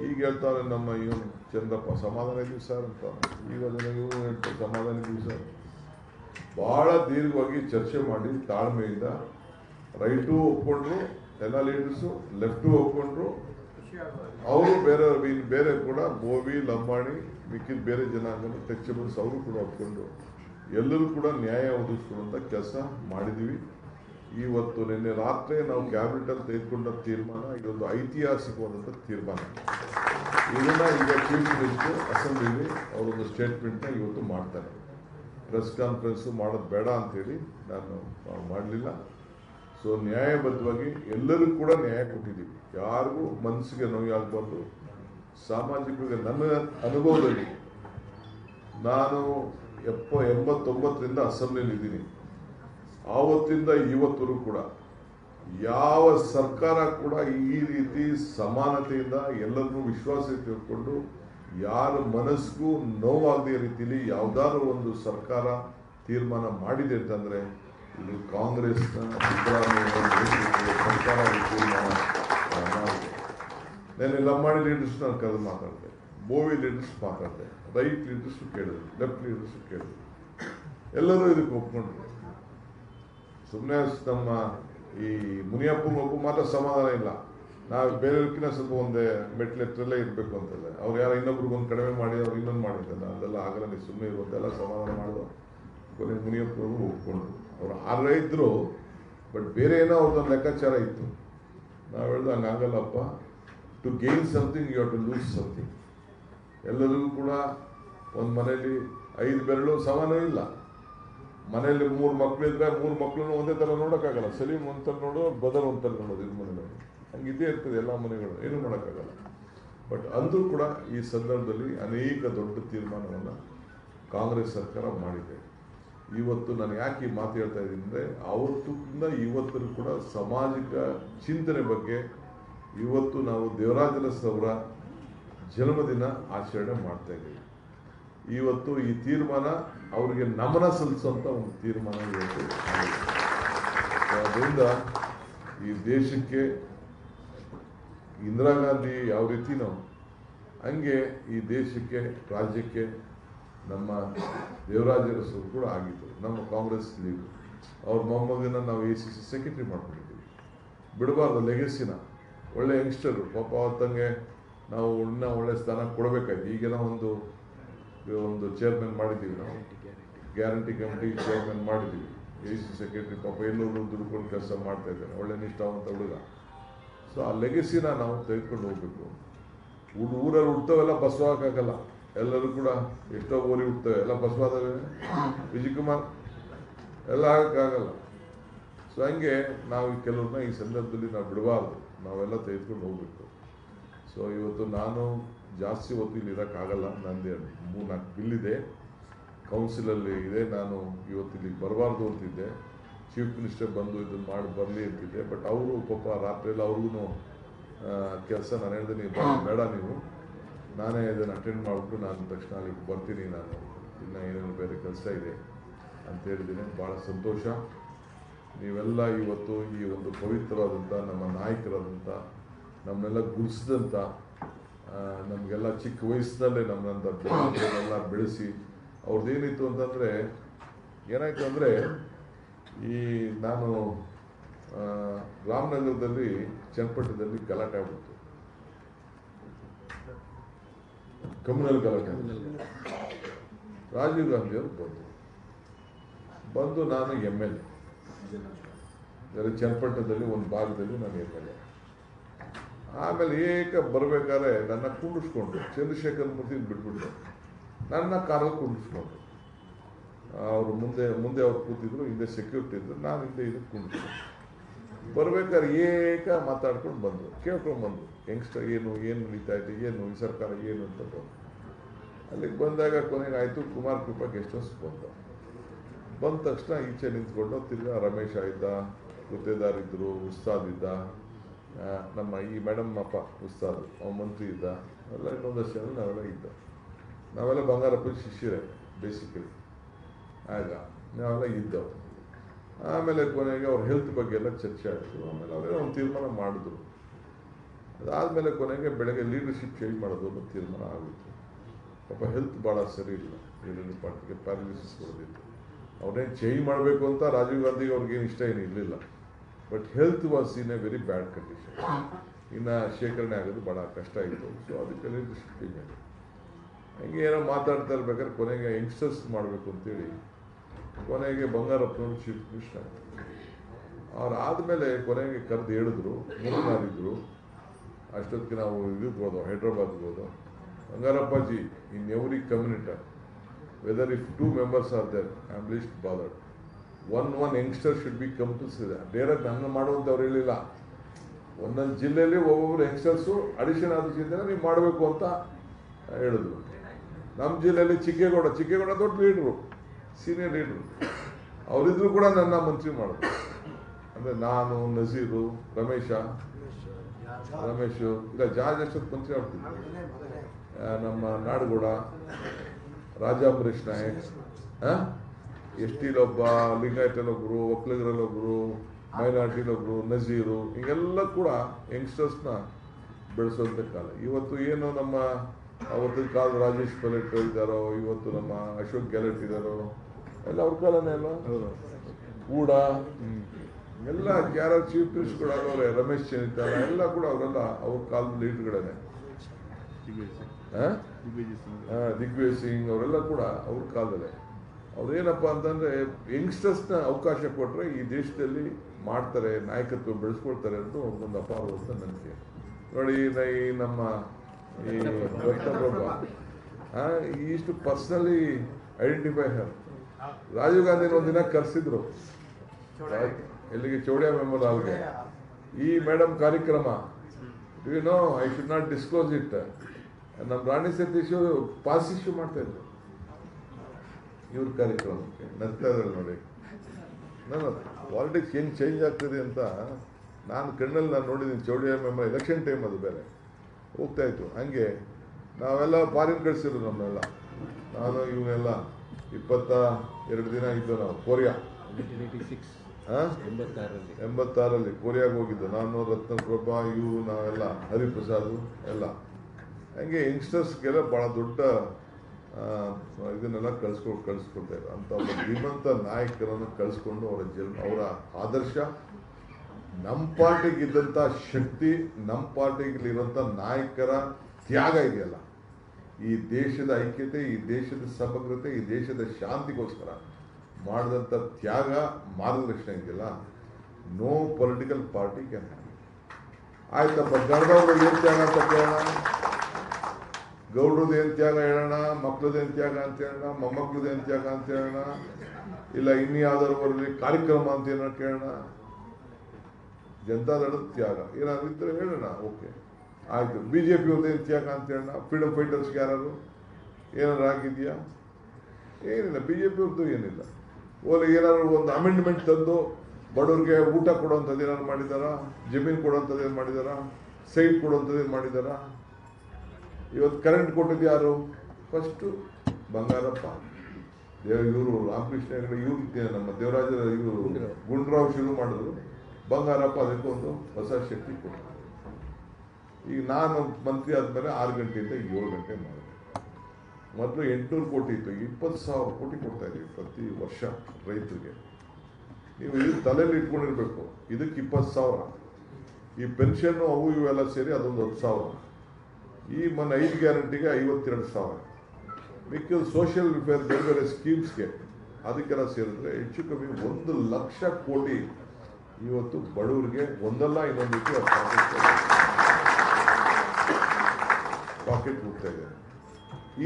ಈಗ ಹೇಳ್ತಾರೆ ನಮ್ಮ ಇವನು ಚಂದ್ರಪ್ಪ, ಸಮಾಧಾನ ಇದೀವಿ ಸರ್ ಅಂತ. ಈಗ ಇವನು ಹೇಳ್ತಾರೆ, ಸಮಾಧಾನ ಇದೀವಿ ಸರ್. ಭಾಳ ದೀರ್ಘವಾಗಿ ಚರ್ಚೆ ಮಾಡಿ, ತಾಳ್ಮೆಯಿಂದ ರೈಟು ಒಪ್ಕೊಂಡ್ರು ಎಲ್ಲ ಲೀಡರ್ಸು ಲೆಫ್ಟು ಒಪ್ಕೊಂಡ್ರು ಅವರು ಬೇರೆ ಬೇರೆ ಕೂಡ ಬೋವಿ ಲಂಬಾಣಿ, ಮಿಕ್ಕಿದ ಬೇರೆ ಜನಾಂಗನ ಟೆಕ್ಚಬಲ್ಸ್ ಅವರು ಕೂಡ ಒಪ್ಕೊಂಡು ಎಲ್ಲರೂ ಕೂಡ ನ್ಯಾಯ ಒದಗಿಸ್ಕೊಳ್ಳುವಂಥ ಕೆಲಸ ಮಾಡಿದ್ದೀವಿ ಇವತ್ತು ನಿನ್ನೆ ರಾತ್ರಿ ನಾವು ಕ್ಯಾಬಿನೆಟಲ್ಲಿ ತೆಗೆದುಕೊಂಡ ತೀರ್ಮಾನ ಇದೊಂದು ಐತಿಹಾಸಿಕವಾದಂಥ ತೀರ್ಮಾನ. ಇದನ್ನು ಈಗ ಚೀಫ್ ಮಿನಿಸ್ಟರ್ ಅಸೆಂಬ್ಲಿಲಿ ಅವರೊಂದು ಸ್ಟೇಟ್ಮೆಂಟ್ನ ಇವತ್ತು ಮಾಡ್ತಾರೆ. ಪ್ರೆಸ್ ಕಾನ್ಫರೆನ್ಸು ಮಾಡೋದು ಬೇಡ ಅಂತೇಳಿ ನಾನು ಮಾಡಲಿಲ್ಲ. ಸೊ ನ್ಯಾಯಬದ್ಧವಾಗಿ ಎಲ್ಲರಿಗೂ ಕೂಡ ನ್ಯಾಯ ಕೊಟ್ಟಿದ್ದೀವಿ. ಯಾರಿಗೂ ಮನಸ್ಸಿಗೆ ನೋವಾಗಬಾರ್ದು ಸಾಮಾಜಿಕವಾಗಿ ನನ್ನ ಅನುಭವದಲ್ಲಿ ನಾನು ಎಪ್ಪ, ಎಂಬತ್ತೊಂಬತ್ತರಿಂದ ಅಸೆಂಬ್ಲಿಯಲ್ಲಿ ಇದ್ದೀನಿ. ಆವತ್ತಿಂದ ಇವತ್ತರೂ ಕೂಡ ಯಾವ ಸರ್ಕಾರ ಕೂಡ ಈ ರೀತಿ ಸಮಾನತೆಯಿಂದ ಎಲ್ಲರನ್ನೂ ವಿಶ್ವಾಸ ತಿಳ್ಕೊಂಡು ಯಾರ ಮನಸ್ಸಿಗೂ ನೋವಾಗದೇ ರೀತಿಯಲ್ಲಿ ಯಾವುದಾದ್ರೂ ಒಂದು ಸರ್ಕಾರ ತೀರ್ಮಾನ ಮಾಡಿದೆ ಅಂತಂದ್ರೆ ಇದು ಕಾಂಗ್ರೆಸ್ನ ಸಿದ್ದರಾಮಯ್ಯ ಸರ್ಕಾರ ನಾನು ಲಂಬಾಣಿ ಲೀಡರ್ಸ್ ನಾನು ಕರೆದು ಮಾತಾಡಿದೆ. ಬೋವಿ ಲೀಡರ್ಸ್ ಮಾತಾಡಿದೆ. ರೈಟ್ ಲೀಡರ್ಸ್ ಕೇಳಿದ್ರು. ಲೆಫ್ಟ್ ಲೀಡರ್ಸ್ ಕೇಳಿದ್ರು. ಎಲ್ಲರೂ ಇದಕ್ಕೆ ಒಪ್ಕೊಂಡ್ರು. ಸುಮ್ಮನೆ ನಮ್ಮ ಈ ಮುನಿಯಪ್ಪ ಮಗು ಮಾತ್ರ ಸಮಾಧಾನ ಇಲ್ಲ. ನಾವು ಬೇರೆಯವ್ರಕ್ಕಿಂತ ಸ್ವಲ್ಪ ಒಂದೇ ಮೆಟ್ಲು ಎತ್ತರಲ್ಲೇ ಇರಬೇಕು ಅಂತಲ್ಲ ಅವ್ರು ಯಾರೋ ಇನ್ನೊಬ್ರಿಗೊಂದು ಕಡಿಮೆ ಮಾಡಿ, ಅವ್ರು ಇನ್ನೊಂದು ಮಾಡಿದ್ದಲ್ಲ ಅದೆಲ್ಲ ಆಗಲ್ಲ, ನೀವು ಸುಮ್ಮನೆ ಇರುವಂತೆಲ್ಲ ಸಮಾಧಾನ ಮಾಡೋದು ಕೊನೆ ಮುನಿಯಪ್ಪನವ್ರು ಹೋಗ್ಕೊಂಡ್ರು ಅವ್ರು ಆರೇ ಇದ್ದರು ಬಟ್ ಬೇರೆ ಏನೋ ಅವ್ರದ್ದೊಂದು ಲೆಕ್ಕಾಚಾರ ಇತ್ತು. ನಾವು ಹೇಳ್ದು ಹಂಗಾಗಲ್ಲಪ್ಪ to gain something you to lose something ಎಲ್ಲರಿಗೂ ಕೂಡ ಒಂದು ಮನೆಯಲ್ಲಿ ಐದು ಬೆರಳು ಸಮಾನ ಇಲ್ಲ. ಮನೆಯಲ್ಲಿ ಮೂರು ಮಕ್ಕಳಿದ್ರೆ ಮೂರು ಮಕ್ಕಳನ್ನು ಒಂದೇ ಥರ ನೋಡೋಕ್ಕಾಗಲ್ಲ. ಸಲೀಮ್ ಒಂಥರ ನೋಡೋ, ಬದಲ್ ಒಂಥರ ನೋಡೋದು ಇದು ಮನೆಯಲ್ಲಿ ಇದೇ ಇರ್ತದೆ ಎಲ್ಲ ಮನೆಗಳು, ಏನು ಮಾಡೋಕ್ಕಾಗಲ್ಲ. ಬಟ್ ಅಂದರೂ ಕೂಡ ಈ ಸಂದರ್ಭದಲ್ಲಿ ಅನೇಕ ದೊಡ್ಡ ತೀರ್ಮಾನವನ್ನು ಕಾಂಗ್ರೆಸ್ ಸರ್ಕಾರ ಮಾಡಿದೆ. ಇವತ್ತು ನಾನು ಯಾಕೆ ಈ ಮಾತು ಹೇಳ್ತಾ ಇದ್ದೀನಿ ಅಂದರೆ ಅವತ್ತಿಂದ ಇವತ್ತಿನ ಕೂಡ ಸಾಮಾಜಿಕ ಚಿಂತನೆ ಬಗ್ಗೆ ಇವತ್ತು ನಾವು ದೇವರಾಜನಸ್ ಅವರ ಜನ್ಮದಿನ ಆಚರಣೆ ಮಾಡ್ತಾ ಇದ್ದೀವಿ ಇವತ್ತು ಈ ತೀರ್ಮಾನ ಅವರಿಗೆ ನಮನ ಸಲ್ಲಿಸುವಂಥ ಒಂದು ತೀರ್ಮಾನ ಇವತ್ತು ಆಗಿದೆ. ಅದರಿಂದ ಈ ದೇಶಕ್ಕೆ ಇಂದಿರಾ ಗಾಂಧಿ ಯಾವ ರೀತಿ ನಾವು ಹಂಗೆ ಈ ದೇಶಕ್ಕೆ, ರಾಜ್ಯಕ್ಕೆ ನಮ್ಮ ದೇವರಾಜ ಅರಸರು ಕೂಡ ಆಗಿತ್ತು ನಮ್ಮ ಕಾಂಗ್ರೆಸ್ ಲೀಡರ್. ಅವ್ರ ಮೊಮ್ಮಗನ ನಾವು ಎ ಸಿ ಸಿ ಸೆಕ್ರೆಟರಿ ಮಾಡ್ಕೊಂಡಿದ್ದೀವಿ. ಬಿಡಬಾರ್ದು ಲೆಗೆಸಿನ. ಒಳ್ಳೆ ಯಂಗ್ಸ್ಟರು, ಪಾಪ ಅವತ್ತಂಗೆ ನಾವು ಇನ್ನೂ ಒಳ್ಳೆ ಸ್ಥಾನ ಕೊಡಬೇಕಾಯ್ತು. ಈಗೆಲ್ಲ ಒಂದು ಒಂದು ಚೇರ್ಮನ್ ಮಾಡಿದ್ದೀವಿ ನಾವು. ಗ್ಯಾರಂಟಿ ಕಮಿಟಿ ಚೇರ್ಮನ್ ಮಾಡಿದ್ದೀವಿ. ಎ ಸಿ ಸೆಕ್ರೆಟರಿ ಪಾಪ ಎಲ್ಲರೂ ದುಡ್ಕೊಂಡು ಕೆಲಸ ಮಾಡ್ತಾ ಇದ್ದಾರೆ. ಒಳ್ಳೆ ನಿಷ್ಠಾವಂತ ಹುಡುಗ. ಸೊ ಆ ಲೆಗೆಸಿನ ನಾವು ತೆಗೆದುಕೊಂಡು ಹೋಗಬೇಕು. ಊರು ಊರಲ್ಲಿ ಹುಡ್ತವೆಲ್ಲ ಬಸವಾಗಕ್ಕಾಗಲ್ಲ ಎಲ್ಲರೂ ಕೂಡ ಎಷ್ಟೋ ಊರಿ ಹುಡ್ತವೆ ಎಲ್ಲ ಬಸವಾದವೆ ವಿಜಯಕುಮಾರ್, ಎಲ್ಲ ಆಗೋಕ್ಕಾಗಲ್ಲ ಸೊ ಹಂಗೆ ನಾವು ಕೆಲವ್ರನ್ನ ಈ ಸಂದರ್ಭದಲ್ಲಿ ನಾವು ಬಿಡಬಾರ್ದು. ನಾವೆಲ್ಲ ತೆಗೆದುಕೊಂಡು ಹೋಗ್ಬೇಕು. ಸೊ ಇವತ್ತು ನಾನು ಜಾಸ್ತಿ ಹೊತ್ತು ಇಲ್ಲಿ ಇರೋಕ್ಕಾಗಲ್ಲ ನಂದು ಮೂರು ನಾಲ್ಕು ಬಿಲ್ ಇದೆ ಕೌನ್ಸಿಲಲ್ಲಿ ಇದೆ. ನಾನು ಇವತ್ತು ಇಲ್ಲಿಗೆ ಬರಬಾರ್ದು ಅಂತಿದ್ದೆ. ಚೀಫ್ ಮಿನಿಸ್ಟರ್ ಬಂದು ಇದನ್ನು ಮಾಡಿ ಬರಲಿ ಅಂತಿದ್ದೆ. ಬಟ್ ಅವರು ಪಾಪ ರಾತ್ರಿಯೆಲ್ಲ ಅವ್ರಿಗೂ ಕೆಲಸ ನಾನು ಹೇಳಿದೆ ನೀವು ಬೇಡ ನೀವು. ನಾನೇ ಇದನ್ನು ಅಟೆಂಡ್ ಮಾಡಿಬಿಟ್ಟು ನಾನು ತಕ್ಷಣ ಅಲ್ಲಿಗೆ ಬರ್ತೀನಿ ನಾನು. ಇನ್ನು ಏನೇನು ಬೇರೆ ಕೆಲಸ ಇದೆ ಅಂತ ಹೇಳಿದ್ದೀನಿ. ಭಾಳ ಸಂತೋಷ. ನೀವೆಲ್ಲ ಇವತ್ತು ಈ ಒಂದು ಪವಿತ್ರವಾದಂಥ ನಮ್ಮ ನಾಯಕರಾದಂಥ ನಮ್ಮನ್ನೆಲ್ಲ ಗುರುಸಿದಂಥ ನಮಗೆಲ್ಲ ಚಿಕ್ಕ ವಯಸ್ಸಿನಲ್ಲೇ ನಮ್ಮನ್ನೆಲ್ಲ ಬೆಳೆಸಿ ಅವ್ರದ್ದೇನಿತ್ತು ಅಂತಂದರೆ ಏನಾಯಿತು ಅಂದರೆ ಈ ನಾನು ರಾಮನಗರದಲ್ಲಿ ಚನ್ನಪಟ್ಟಣದಲ್ಲಿ ಗಲಾಟೆ ಆಗ್ಬಿಡ್ತು. ಕಮ್ಯುನಲ್ ಗಲಾಟೆ ರಾಜೀವ್ ಗಾಂಧಿ ಅವರು ಬಂದರು ಬಂದು ನಾನು ಎಂ ಎಲ್ ಎ. ಚನ್ನಪಟ್ಟಣದಲ್ಲಿ ಒಂದು ಭಾಗದಲ್ಲಿ ನಾನು ಎಂ ಎಲ್ ಎ. ಆಮೇಲೆ ಏಕ ಬರಬೇಕಾದ್ರೆ ನನ್ನ ಕುಂಡಿಸ್ಕೊಂಡ್ರು ಚಂದ್ರಶೇಖರ್ ಮೂರ್ತಿ ಬಿಟ್ಬಿಟ್ಟು ನನ್ನ ಕಾರಲ್ಲಿ ಕುಂಡಿಸ್ಕೊಂಡ್ರು ಅವರು ಮುಂದೆ ಮುಂದೆ ಅವ್ರು ಕೂತಿದ್ರು, ಹಿಂದೆ ಸೆಕ್ಯೂರಿಟಿ ಇದ್ರು ನಾನು ಹಿಂದೆ ಇದಕ್ಕೆ ಕುಂಡಿಸ್ಕೊಂಡೆ ಬರ್ಬೇಕಾದ್ರೆ ಏಕ ಮಾತಾಡ್ಕೊಂಡು ಬಂದರು, ಕೇಳ್ಕೊಂಡು ಬಂದರು. ಯಂಗ್ಸ್ಟರ್ ಏನು ಏನು ನಡೀತಾ ಇದೆ, ಏನು ಈ ಸರ್ಕಾರ ಏನು ಅಂತ ಬಂದು ಅಲ್ಲಿಗೆ ಬಂದಾಗ ಕೊನೆಗೆ ಆಯಿತು, ಕುಮಾರ್ ಕೃಪಾ ಗೆಸ್ಟ್ ಹೌಸ್ ಬಂದ ಬಂದ ತಕ್ಷಣ ಈಚೆ ನಿಂತ್ಕೊಂಡು ತಿರ್ಗಾ ರಮೇಶ ಇದ್ದ ಗುತ್ತೇದಾರ್ ಇದ್ದರು ಉಸ್ತಾದ್ ಇದ್ದ ನಮ್ಮ ಈ ಮೇಡಮ್ ಅಪ್ಪ ಉಸ್ತಾದ್ ಅವ ಮಂತ್ರಿ ಇದ್ದ, ಎಲ್ಲ ಇನ್ನೊಂದಷ್ಟು ಜನ ನಾವೆಲ್ಲ ಇದ್ದ. ನಾವೆಲ್ಲ ಬಂಗಾರಪ್ಪ ಶಿಷ್ಯರೇ ಬೇಸಿಕಲಿ ಆಗ ನಾವೆಲ್ಲ ಇದ್ದವು. ಆಮೇಲೆ ಕೊನೆಗೆ ಅವ್ರ ಹೆಲ್ತ್ ಬಗ್ಗೆ ಎಲ್ಲ ಚರ್ಚೆ ಆಯಿತು. ಆಮೇಲೆ ಅವರೇ ಒಂದು ತೀರ್ಮಾನ ಮಾಡಿದ್ರು. ಅದಾದಮೇಲೆ ಕೊನೆಗೆ ಬೆಳಗ್ಗೆ ಲೀಡರ್ಶಿಪ್ ಚೇಂಜ್ ಮಾಡೋದು ಅನ್ನೋ ತೀರ್ಮಾನ ಆಗಿತ್ತು ಪಾಪ ಹೆಲ್ತ್ ಭಾಳ ಸರಿ ಇಲ್ಲ. ಈರುಳ್ಳಿ ಪಾರ್ಟಿಗೆ ಪ್ಯಾರಲಿಸಿಸ್ ಅವ್ರನ್ನೇನು ಚೇಂಜ್ ಮಾಡಬೇಕು ಅಂತ ರಾಜೀವ್ ಗಾಂಧಿಗೆ ಅವ್ರಿಗೇನು ಇಷ್ಟ ಏನು ಇರಲಿಲ್ಲ. But health was in a very bad condition ಇನ್ನು ಶೇಖರಣೆ ಆಗೋದು ಭಾಳ ಕಷ್ಟ ಇತ್ತು ಸೊ ಅದಕ್ಕೆ ಲೀಡರ್ಶಿಪ್ ಚೇಂಜ್ ಆಗಿದೆ ಹಂಗೆ ಏನೋ ಮಾತಾಡ್ತಾ ಇರ್ಬೇಕಾದ್ರೆ ಕೊನೆಗೆ ಯಂಗ್ಸ್ಟರ್ಸ್ ಮಾಡಬೇಕು ಅಂತೇಳಿ ಕೊನೆಗೆ ಬಂಗಾರಪ್ಪನವರು ಚೀಫ್ ಮಿನಿಸ್ಟರ್. ಅವ್ರು ಆದಮೇಲೆ ಕೊನೆಗೆ ಕರೆದು ಹೇಳಿದ್ರು ಮುಂದಿದ್ರು ಅಷ್ಟೊತ್ತಿಗೆ ನಾವು ಇದಕ್ಕೆ ಹೋದೋ ಹೈದ್ರಾಬಾದ್ಗೆ ಹೋದೋ Bangarappaji, in every community whether if two members are there am least bothered one one youngster should be compulsory direct ನನ್ನ ಮಾಡುವಂಥವ್ರು ಹೇಳಿಲ್ಲ. ಒಂದೊಂದು ಜಿಲ್ಲೆಯಲ್ಲಿ ಒಬ್ಬೊಬ್ರು ಯಂಗ್ಸ್ಟರ್ಸು ಅಡಿಷನ್ ಆದ ಜಿಲ್ಲೆ ನೀವು ಮಾಡಬೇಕು ಅಂತ ಹೇಳಿದ್ರು. ನಮ್ಮ ಜಿಲ್ಲೆಯಲ್ಲಿ ಚಿಕ್ಕೇಗೌಡ ಚಿಕ್ಕೇಗೌಡ ದೊಡ್ಡ ಲೀಡ್ರು ಸೀನಿಯರ್ ಲೀಡರ್. ಅವರಿದ್ರು ಕೂಡ ನನ್ನ ಮಂತ್ರಿ ಮಾಡಿದ್ರು ಅಂದರೆ ನಾನು ನಜೀರು ರಮೇಶ ರಮೇಶ್ ಈಗ ಜಾರ್ಜ್ ಅಷ್ಟೊತ್ತು ಮಂತ್ರಿ ಆಗ್ತಿದ್ರು ಆ, ನಮ್ಮ ನಾಡಗೌಡ ರಾಜ ಅಂಬರೀಷ್ ನಾಯಕ್ ಎಸ್ ಟಿಲೊಬ್ಬ ಲಿಂಗಾಯತಲ್ಲೊಬ್ರು ಒಕ್ಕಲಿಗರಲ್ಲೊಬ್ರು ಮೈನಾರಿಟಿಲೊಬ್ರು ನಜೀರು ಹೀಗೆಲ್ಲ ಕೂಡ ಯಂಗ್ಸ್ಟರ್ಸ್ನ ಬೆಳೆಸೋಂಥ ಕಾಲ. ಇವತ್ತು ಏನು ನಮ್ಮ ಅವತ್ತಿನ ಕಾಲದ ರಾಜೇಶ್ ಪೈಲಟ್ ಇದ್ದಾರೋ ಇವತ್ತು ನಮ್ಮ ಅಶೋಕ್ ಗೆಲಟ್ ಇದ್ದಾರೋ ಎಲ್ಲ ಅವ್ರ ಕಾಲನೇ ಅಲ್ಲ ಕೂಡ ಎಲ್ಲ ಯಾರು ಚೀಫ್ ಮಿನಿಸ್ಟರ್ಗಳಾಗವ್ರೆ ರಮೇಶ್ ಚೆನ್ನಿತ್ತಾರ ಎಲ್ಲ ಕೂಡ ಅವರೆಲ್ಲ ಅವ್ರ ಕಾಲದ ಲೀಡ್ಗಳೇ ದಿಗ್ವಿಜಯ್ ಸಿಂಗ್. ಅವರೆಲ್ಲ ಕೂಡ ಅವ್ರ ಕಾಲದಲ್ಲೇ. ಅವ್ರೇನಪ್ಪ ಅಂತಂದ್ರೆ ಯಂಗ್ಸ್ಟರ್ಸ್ನ ಅವಕಾಶ ಕೊಟ್ಟರೆ ಈ ದೇಶದಲ್ಲಿ ಮಾಡ್ತಾರೆ ನಾಯಕತ್ವ ಬೆಳೆಸ್ಕೊಳ್ತಾರೆ ಅಂತ ಅವ್ರಿಗೊಂದು ಅಪಾರವಾದ ನಂಬಿಕೆ. ನೋಡಿ ನ- ಈ ನಮ್ಮ ಈ ಆ, ಇಷ್ಟು personally identify her Rajiv Gandhi ಒಂದಿನ ಕರೆಸಿದ್ರು. ಎಲ್ಲಿಗೆ? ಚೌಡಿಯಾ ಮೆಮೋರಿಯಲ್ಗೆ ಈ ಮೇಡಮ್ ಕಾರ್ಯಕ್ರಮ you know I should not disclose it ನಮ್ಮ ರಾಣಿ ಸತೀಶ್ ಪಾಸ್ ಇಶ್ಯೂ ಮಾಡ್ತಾ ಇದ್ರು. ಇವ್ರ ಕಾರ್ಯಕ್ರಮಕ್ಕೆ ನಗ್ತಾ ಇದ್ದಾರೆ ನೋಡಿ ನಾನು ಪಾಲಿಟಿಕ್ಸ್ ಏನು ಚೇಂಜ್ ಆಗ್ತದೆ ಅಂತ ನಾನು ಕಣ್ಣಲ್ಲಿ ನಾನು ನೋಡಿದ್ದೀನಿ. ಚೌಡಿಯಾ ಮೆಂಬರ್ ಎಲೆಕ್ಷನ್ ಟೈಮ್ ಅದು ಬೇರೆ. ಹೋಗ್ತಾ ಇತ್ತು. ಹಂಗೆ ನಾವೆಲ್ಲ ಫಾರಿನ್ ಕಳಿಸಿದ್ರು ನಮ್ಮನ್ನೆಲ್ಲ ನಾನು ಇವನ್ನೆಲ್ಲ ಇಪ್ಪತ್ತ ಎರಡು ದಿನ ಇದ್ದು ನಾವು ಕೊರಿಯಾ. ಎಂಬತ್ತಾರಲ್ಲಿ ಕೊರಿಯಾಗೆ ಹೋಗಿದ್ದು. ನಾನು ರತ್ನಪ್ರಭಾ ಇವು ನಾವೆಲ್ಲ ಹರಿಪ್ರಸಾದ್ ಎಲ್ಲ. ಹಂಗೆ ಯಂಗ್ಸ್ಟರ್ಸ್ಗೆಲ್ಲ ಭಾಳ ದೊಡ್ಡ ಇದನ್ನೆಲ್ಲ ಕಳಿಸ್ಕೊಂಡು ಕಳಿಸ್ಕೊಡ್ತಾ ಇದ್ರು. ಅಂತ ಒಬ್ಬ ಶ್ರೀಮಂತ ನಾಯಕರನ್ನು ಕಳಿಸ್ಕೊಂಡು ಅವರ ಜನ್ಮ ಅವರ ಆದರ್ಶ ನಮ್ಮ ಪಾರ್ಟಿಗೆ ಇದ್ದಂಥ ಶಕ್ತಿ ನಮ್ಮ ಪಾರ್ಟಿಗಿರುವಂಥ ನಾಯಕರ ತ್ಯಾಗ ಇದೆಯಲ್ಲ. ಈ ದೇಶದ ಐಕ್ಯತೆ, ಈ ದೇಶದ ಸಮಗ್ರತೆ, ಈ ದೇಶದ ಶಾಂತಿಗೋಸ್ಕರ ಮಾಡಿದಂಥ ತ್ಯಾಗ ಮಾರ್ಗದರ್ಶನ ಇದೆಯಲ್ಲ. ನೋ ಪೊಲಿಟಿಕಲ್ ಪಾರ್ಟಿ ಕ್ಯಾನ್ ಆಯ್ತಪ್ಪ, ಗಣದವ್ರು ಏನು ತ್ಯಾಗ ಅಂತ ಕೇಳೋಣ? ಗೌಡ್ರದ್ದು ಏನು ತ್ಯಾಗ ಹೇಳೋಣ? ಮಕ್ಕಳದ್ದು ಏನು ತ್ಯಾಗ ಅಂತ ಹೇಳೋಣ? ಮೊಮ್ಮಕ್ಳದ್ದು ಏನು ತ್ಯಾಗ ಅಂತ ಹೇಳೋಣ? ಇಲ್ಲ ಬರಲಿ ಕಾರ್ಯಕ್ರಮ ಅಂತ ಏನೋ ಕೇಳೋಣ? ಜನತಾದಳದ ತ್ಯಾಗ. ಏನಾದ್ರು ಇದ್ರೆ ಹೇಳೋಣ, ಓಕೆ. ಆಯಿತು. ಬಿ ಜೆ ಪಿ ಏನು ತ್ಯಾಗ ಅಂತ ಹೇಳೋಣ. ಫ್ರೀಡಮ್ ಫೈಟರ್ಸ್ಗೆ ಯಾರು ಏನಾದ್ರು ಆಗಿದೆಯಾ? ಏನಿಲ್ಲ. ಬಿ ಜೆ ಪಿ ಅವ್ರದ್ದು ಏನಿಲ್ಲ. ಓಲೆ ಏನಾದ್ರು ಒಂದು ಅಮೆಂಡ್ಮೆಂಟ್ ತಂದು ಬಡವ್ರಿಗೆ ಊಟ ಕೊಡುವಂಥದ್ದು ಏನಾದ್ರು ಮಾಡಿದಾರಾ? ಜಮೀನು ಕೊಡುವಂಥದ್ದು ಏನು ಮಾಡಿದಾರಾ? ಸೈಟ್ ಕೊಡುವಂಥದ್ದು ಏನು ಮಾಡಿದಾರ? ಇವತ್ತು ಕರೆಂಟ್ ಕೊಟ್ಟಿದ್ದು ಯಾರು? ಫಸ್ಟು ಬಂಗಾರಪ್ಪ. ದೇವ ಇವರು ರಾಮಕೃಷ್ಣ ಹೆಗಡೆ ಇವ್ರು ನಮ್ಮ ದೇವರಾಜ ಇವರು. ಗುಂಡ್ರಾವ್ ಶುರು ಮಾಡಿದ್ರು. ಬಂಗಾರಪ್ಪ ಅದಕ್ಕೆ ಒಂದು ಹೊಸ ಶಕ್ತಿ ಕೊಟ್ಟರು ಈಗ ನಾನು ಮಂತ್ರಿ ಆದಮೇಲೆ ಆರು ಗಂಟೆಯಿಂದ ಏಳು ಗಂಟೆ ಮಾಡಿದೆ. ಮೊದಲು ಎಂಟುನೂರು ಕೋಟಿ ಇತ್ತು, ಇಪ್ಪತ್ತು ಸಾವಿರ ಕೋಟಿ ಕೊಡ್ತಾ ಇದೀವಿ ಪ್ರತಿ ವರ್ಷ ರೈತರಿಗೆ. ನೀವು ಇದು ತಲೆಯಲ್ಲಿ ಇಟ್ಕೊಂಡಿರ್ಬೇಕು, ಇದಕ್ಕೆ ಇಪ್ಪತ್ತು ಸಾವಿರ. ಈ ಪೆನ್ಷನ್ನು ಅವು ಇವೆಲ್ಲ ಸೇರಿ ಅದೊಂದು ಹತ್ತು ಸಾವಿರ. ಈ ಮೊನ್ನೆ ಐದು ಗ್ಯಾರಂಟಿಗೆ ಐವತ್ತೆರಡು ಸಾವಿರ. ಮಿಕ್ಕಿದ ಸೋಷಿಯಲ್ ವೆಲ್ಫೇರ್ ಬೇರೆ ಬೇರೆ ಸ್ಕೀಮ್ಸ್ಗೆ ಅದಕ್ಕೆಲ್ಲ ಸೇರಿದ್ರೆ ಹೆಚ್ಚು ಕಮ್ಮಿ ಒಂದು ಲಕ್ಷ ಕೋಟಿ ಇವತ್ತು ಬಡವರಿಗೆ ಒಂದಲ್ಲ ಇನ್ನೊಂದು ರೀತಿ ಪಾಕೆಟ್ ಹೋಗ್ತಾ ಇದೆ.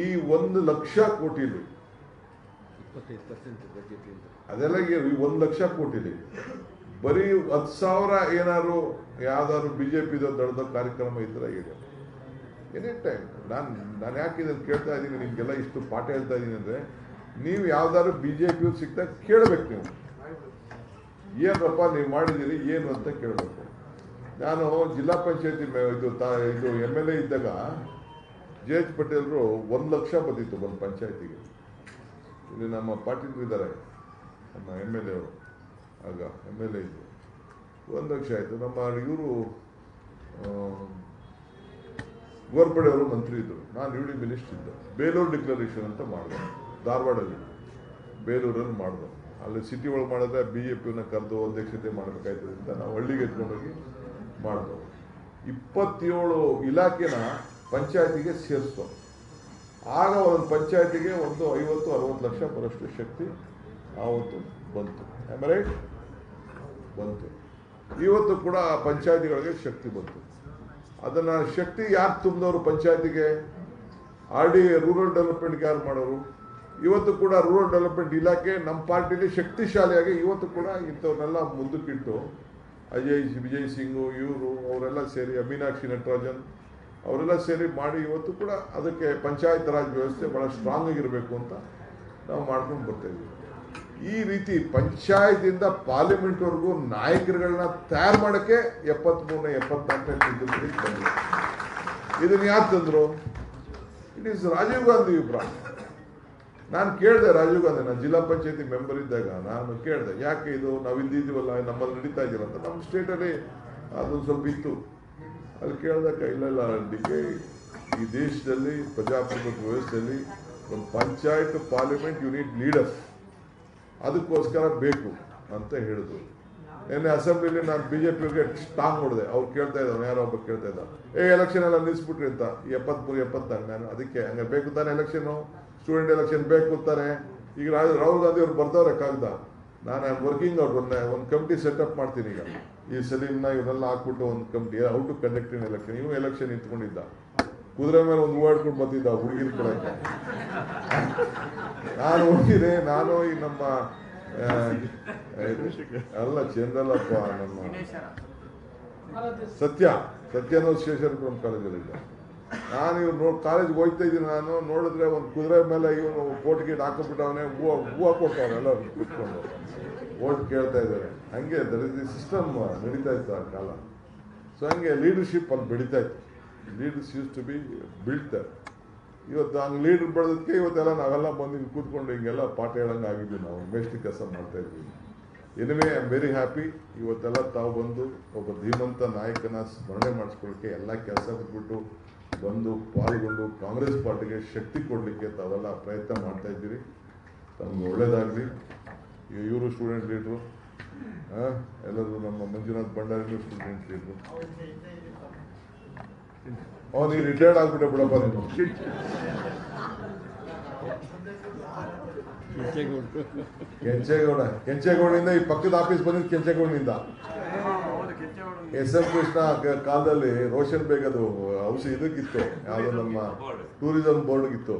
ಈ ಒಂದು ಲಕ್ಷ ಕೋಟಿಲಿ. ಅದೆಲ್ಲ ಈ ಒಂದು ಲಕ್ಷ ಕೋಟಿಲಿ. ಬರೀ ಹತ್ತು ಸಾವಿರ ಏನಾದ್ರು ಯಾವ್ದಾದ್ರು ಬಿ ಜೆ ಪಿದು ದೊಡ್ಡ ಕಾರ್ಯಕ್ರಮ ಇದ್ರೆ ಇದೆ. ಎನಿ ಟೈಮ್ ನಾನು ನಾನು ಯಾಕೆ ಇದನ್ನು ಕೇಳ್ತಾ ಇದ್ದೀನಿ ನಿಮಗೆಲ್ಲ ಇಷ್ಟು ಪಾಠ ಹೇಳ್ತಾ ಇದ್ದೀನಿ ಅಂದರೆ ನೀವು ಯಾವ್ದಾದ್ರು ಬಿ ಜೆ ಪಿ ಸಿಗ್ತಾ ಕೇಳಬೇಕು ನೀವು. ಏನಪ್ಪ ನೀವು ಮಾಡಿದ್ದೀರಿ, ಏನು ಅಂತ ಕೇಳಬೇಕು. ನಾನು ಜಿಲ್ಲಾ ಪಂಚಾಯತಿ ಇದು ತಾ ಇದು ಎಂ ಎಲ್ ಎ ಇದ್ದಾಗ ಜೆ ಎಚ್ ಪಟೇಲರು ಒಂದು ಲಕ್ಷ ಬಂದಿತ್ತು ಒಂದು ಪಂಚಾಯತಿಗೆ. ಇಲ್ಲಿ ನಮ್ಮ ಪಾಟೀಲ್ರು ಇದ್ದಾರೆ, ನಮ್ಮ ಎಂ ಎಲ್ ಎ ಅವರು. ಆಗ ಎಂ ಎಲ್ ಎ ಇದ್ದರು ಒಂದು ಲಕ್ಷ ಆಯಿತು. ನಮ್ಮ ಇವರು ಗೋರ್ಪಡೆ ಅವರು ಮಂತ್ರಿ ಇದ್ದರು ನಾನು ಯು ಡಿ ಮಿನಿಸ್ಟರ್ ಇದ್ದೆ. ಬೇಲೂರು ಡಿಕ್ಲರೇಷನ್ ಅಂತ ಮಾಡಿದೆ. ಧಾರವಾಡಲ್ಲಿ ಬೇಲೂರಲ್ಲಿ ಮಾಡಿದೆ. ಅಲ್ಲಿ ಸಿಟಿ ಒಳಗೆ ಮಾಡಿದ್ರೆ ಬಿ ಜೆ ಪಿನ ಕರೆದು ಅಧ್ಯಕ್ಷತೆ ಮಾಡಬೇಕಾಯ್ತದೆ ಅಂತ ನಾವು ಹಳ್ಳಿಗೆ ಎತ್ಕೊಂಡೋಗಿ ಮಾಡಬಹುದು ಇಪ್ಪತ್ತೇಳು ಇಲಾಖೆನ ಪಂಚಾಯತಿಗೆ ಸೇರಿಸ್ತು ಆಗ ಒಂದು ಪಂಚಾಯತಿಗೆ ಒಂದು ಐವತ್ತು, ಅರವತ್ತು ಲಕ್ಷ ಬರೋಷ್ಟು ಶಕ್ತಿ ಆವತ್ತು ಬಂತು. ರೈಟ್ ಬಂತು. ಇವತ್ತು ಕೂಡ ಪಂಚಾಯತಿಗಳಿಗೆ ಶಕ್ತಿ ಬಂತು. ಅದನ್ನು ಶಕ್ತಿ ಯಾರು ತುಂಬಿದವರು ಪಂಚಾಯತಿಗೆ? ಆರ್ ಡಿ, ರೂರಲ್ ಡೆವಲಪ್ಮೆಂಟ್ಗೆ ಯಾರು ಮಾಡೋರು? ಇವತ್ತು ಕೂಡ ರೂರಲ್ ಡೆವಲಪ್ಮೆಂಟ್ ಇಲಾಖೆ ನಮ್ಮ ಪಾರ್ಟಿಲಿ ಶಕ್ತಿಶಾಲಿಯಾಗಿ ಇವತ್ತು ಕೂಡ ಇಂಥವ್ರನ್ನೆಲ್ಲ ಮುಂದಕ್ಕಿಟ್ಟು, ಅಜಯ್, ವಿಜಯ್ ಸಿಂಗು, ಇವರು, ಅವರೆಲ್ಲ ಸೇರಿ, ಅಮೀನಾಕ್ಷಿ ನಟರಾಜನ್, ಅವರೆಲ್ಲ ಸೇರಿ ಮಾಡಿ ಇವತ್ತು ಕೂಡ ಅದಕ್ಕೆ ಪಂಚಾಯತ್ ರಾಜ್ ವ್ಯವಸ್ಥೆ ಭಾಳ ಸ್ಟ್ರಾಂಗ್ ಆಗಿರಬೇಕು ಅಂತ ನಾವು ಮಾಡ್ಕೊಂಡು ಬರ್ತಾಯಿದ್ದೀವಿ ಈ ರೀತಿ ಪಂಚಾಯತಿಂದ ಪಾರ್ಲಿಮೆಂಟ್ವರೆಗೂ ನಾಯಕರುಗಳನ್ನ ತಯಾರು ಮಾಡೋಕ್ಕೆ ಎಪ್ಪತ್ತ್ಮೂರನೇ ಎಪ್ಪತ್ನಾಲ್ಕನೇ ತಿದ್ದುಪಡಿ ಇದನ್ನು ಯಾರು ತಂದರು? ಇಟ್ ಈಸ್ ರಾಜೀವ್ ಗಾಂಧಿ ವಿಬ್ರ ನಾನು ಕೇಳಿದೆ ರಾಜೀವ್ ಗಾಂಧಿ, ನಾನು ಜಿಲ್ಲಾ ಪಂಚಾಯತಿ ಮೆಂಬರ್ ಇದ್ದಾಗ ನಾನು ಕೇಳಿದೆ, ಯಾಕೆ ಇದು ನಾವು ಇಲ್ಲಿದ್ದೀವಲ್ಲ ನಮ್ಮಲ್ಲಿ ನಡೀತಾ ಇದ್ದೀರ ಅಂತ. ನಮ್ಮ ಸ್ಟೇಟಲ್ಲಿ ಅದೊಂದು ಸ್ವಲ್ಪ ಇತ್ತು. ಅಲ್ಲಿ ಕೇಳಿದಾಗ, ಇಲ್ಲ ಇಲ್ಲ ಡಿಕೆ ಈ ದೇಶದಲ್ಲಿ, ಪ್ರಜಾಪ್ರಭುತ್ವ ವ್ಯವಸ್ಥೆಯಲ್ಲಿ ಒಂದು panchayat parliament you need leaders ಅದಕ್ಕೋಸ್ಕರ ಬೇಕು ಅಂತ ಹೇಳಿದ್ರು. ನಿನ್ನೆ ಅಸೆಂಬ್ಲಿಲಿ ನಾನು ಬಿ ಜೆ ಪಿಗೆ ಸ್ಟಾಂಗ್ ಹೊಡೆದೆ. ಅವ್ರು ಕೇಳ್ತಾ ಇದ್ದಾವೆ ಯಾರೋ ಒಬ್ಬ ಕೇಳ್ತಾ ಇದ್ದ ಏ ಎಲೆಕ್ಷನ್ ಎಲ್ಲ ನಿಲ್ಲಿಸ್ಬಿಟ್ರಿ ಅಂತ. ಎಪ್ಪತ್ಮೂರು, ಎಪ್ಪತ್ತಾರು, ನಾನು ಅದಕ್ಕೆ ಹಂಗೆ ಬೇಕು ತಾನೆ ಎಲೆಕ್ಷನ್ ಸ್ಟೂಡೆಂಟ್ ಎಲೆಕ್ಷನ್ ಬೇಕು ಅಂತಾರೆ ಈಗ ರಾಹುಲ್ ಗಾಂಧಿ ಅವ್ರು ಬರ್ತಾವ್ರೆ ಕಾಗ್ದ. ನಾನು ವರ್ಕಿಂಗ್ ಅವ್ರು ಒಂದು ಒಂದು ಕಮಿಟಿ ಸೆಟಪ್ ಮಾಡ್ತೀನಿ ಈಗ. ಈ ಸಲೀಮ್ನ ಇವನ್ನೆಲ್ಲ ಹಾಕ್ಬಿಟ್ಟು ಒಂದು committee how to conduct in election ಇವ್ ಎಲೆಕ್ಷನ್ ಇಟ್ಕೊಂಡಿದ್ದ ಕುದುರೆ ಮೇಲೆ ಒಂದು ಓಡಾಡ್ಕೊಂಡು ಬಂದಿದ್ದ ಹುಡುಗಿನ ಕಡೆ. ನಾನು ಹೋಗಿದ್ದೆ ನಾನು ಈ ನಮ್ಮ ಅಲ್ಲ ಚಂದ್ರಲ್ಲಪ್ಪ ನಮ್ಮ ಸತ್ಯ ಸತ್ಯನೋ ಶೇಷರಪುರಂ ಕಾಲೇಜಲ್ಲಿದ್ದ ನಾನು ಇವ್ರು ನೋಡಿ ಕಾಲೇಜ್ಗೆ ಹೋಗ್ತಾ ಇದ್ದೀನಿ ನಾನು, ನೋಡಿದ್ರೆ ಒಂದು ಕುದುರೆ ಮೇಲೆ ಇವನು ಕೋಟ್ ಗೀಟ್ ಹಾಕೊಂಡ್ಬಿಟ್ಟವನೆ, ಹೂವು ಹೂವು ಕೊಟ್ಟವನು ಎಲ್ಲರೂ ಕುತ್ಕೊಂಡು. ಓಟ್ ಕೇಳ್ತಾ ಇದ್ದಾರೆ. ಹಂಗೆ ದರ್ ಇಸ್ ದಿ ಸಿಸ್ಟಮ್ ನಡೀತಾ ಇತ್ತು ಆ ಕಾಲ. ಸೊ ಹಂಗೆ ಲೀಡರ್ಶಿಪ್ ಅಲ್ಲಿ ಬೆಳೀತಾ ಇತ್ತು. Leaders used to be built ಇವತ್ತು ಹಂಗೆ ಲೀಡರ್ ಬೆಳೆದಕ್ಕೆ ಇವತ್ತೆಲ್ಲ ನಾವೆಲ್ಲ ಬಂದು ಇಲ್ಲಿ ಕೂತ್ಕೊಂಡು ಹಿಂಗೆಲ್ಲ ಪಾಠ ಹೇಳಂಗೆ ಆಗಿದ್ವಿ ನಾವು. ಮೇಷ್ಟಿ ಕೆಲಸ ಮಾಡ್ತಾ ಇದ್ವಿ. Anyway I am very happy ಇವತ್ತೆಲ್ಲ ತಾವು ಬಂದು ಒಬ್ಬ ಧೀಮಂತ ನಾಯಕನ ಸ್ಮರಣೆ ಮಾಡಿಸ್ಕೊಳ್ಳಿಕ್ಕೆ ಎಲ್ಲ ಕೆಲಸ ಬಿಟ್ಬಿಟ್ಟು ಬಂದು ಪಾಲ್ಗೊಂಡು ಕಾಂಗ್ರೆಸ್ ಪಾರ್ಟಿಗೆ ಶಕ್ತಿ ಕೊಡಲಿಕ್ಕೆ ತಾವೆಲ್ಲ ಪ್ರಯತ್ನ ಮಾಡ್ತಾ ಇದ್ದೀರಿ. ತಮ್ಗೆ ಒಳ್ಳೇದಾಗಲಿ. ಇವರು ಸ್ಟೂಡೆಂಟ್ ಲೀಡ್ರು ಎಲ್ಲರೂ ನಮ್ಮ ಮಂಜುನಾಥ್ ಭಂಡಾರಿನೂ ಸ್ಟೂಡೆಂಟ್ ಲೀಡ್ರು ಅವನಿಗೆ ರಿಟೈರ್ಡ್ ಆಗ್ಬಿಟ್ಟೆ ಬಿಡಪ್ಪ. ನೀನು ಕೆಂಚೇಗೌಡ. ಕೆಂಚೇಗೌಡಿಂದ ಈ ಪಕ್ಕದ ಆಫೀಸ್ ಬಂದಿದ್ದು ಕೆಂಚೇಗೌಡನಿಂದ. ಎಸ್ ಎಂ ಕೃಷ್ಣ ಕಾಲದಲ್ಲಿ ರೋಷನ್ ಬೇಗ್ ಅದು ಔಷಧಿ ಇದಕ್ಕಿತ್ತು. ಯಾವುದು ನಮ್ಮ ಟೂರಿಸಂ ಬೋರ್ಡ್ಗಿತ್ತು.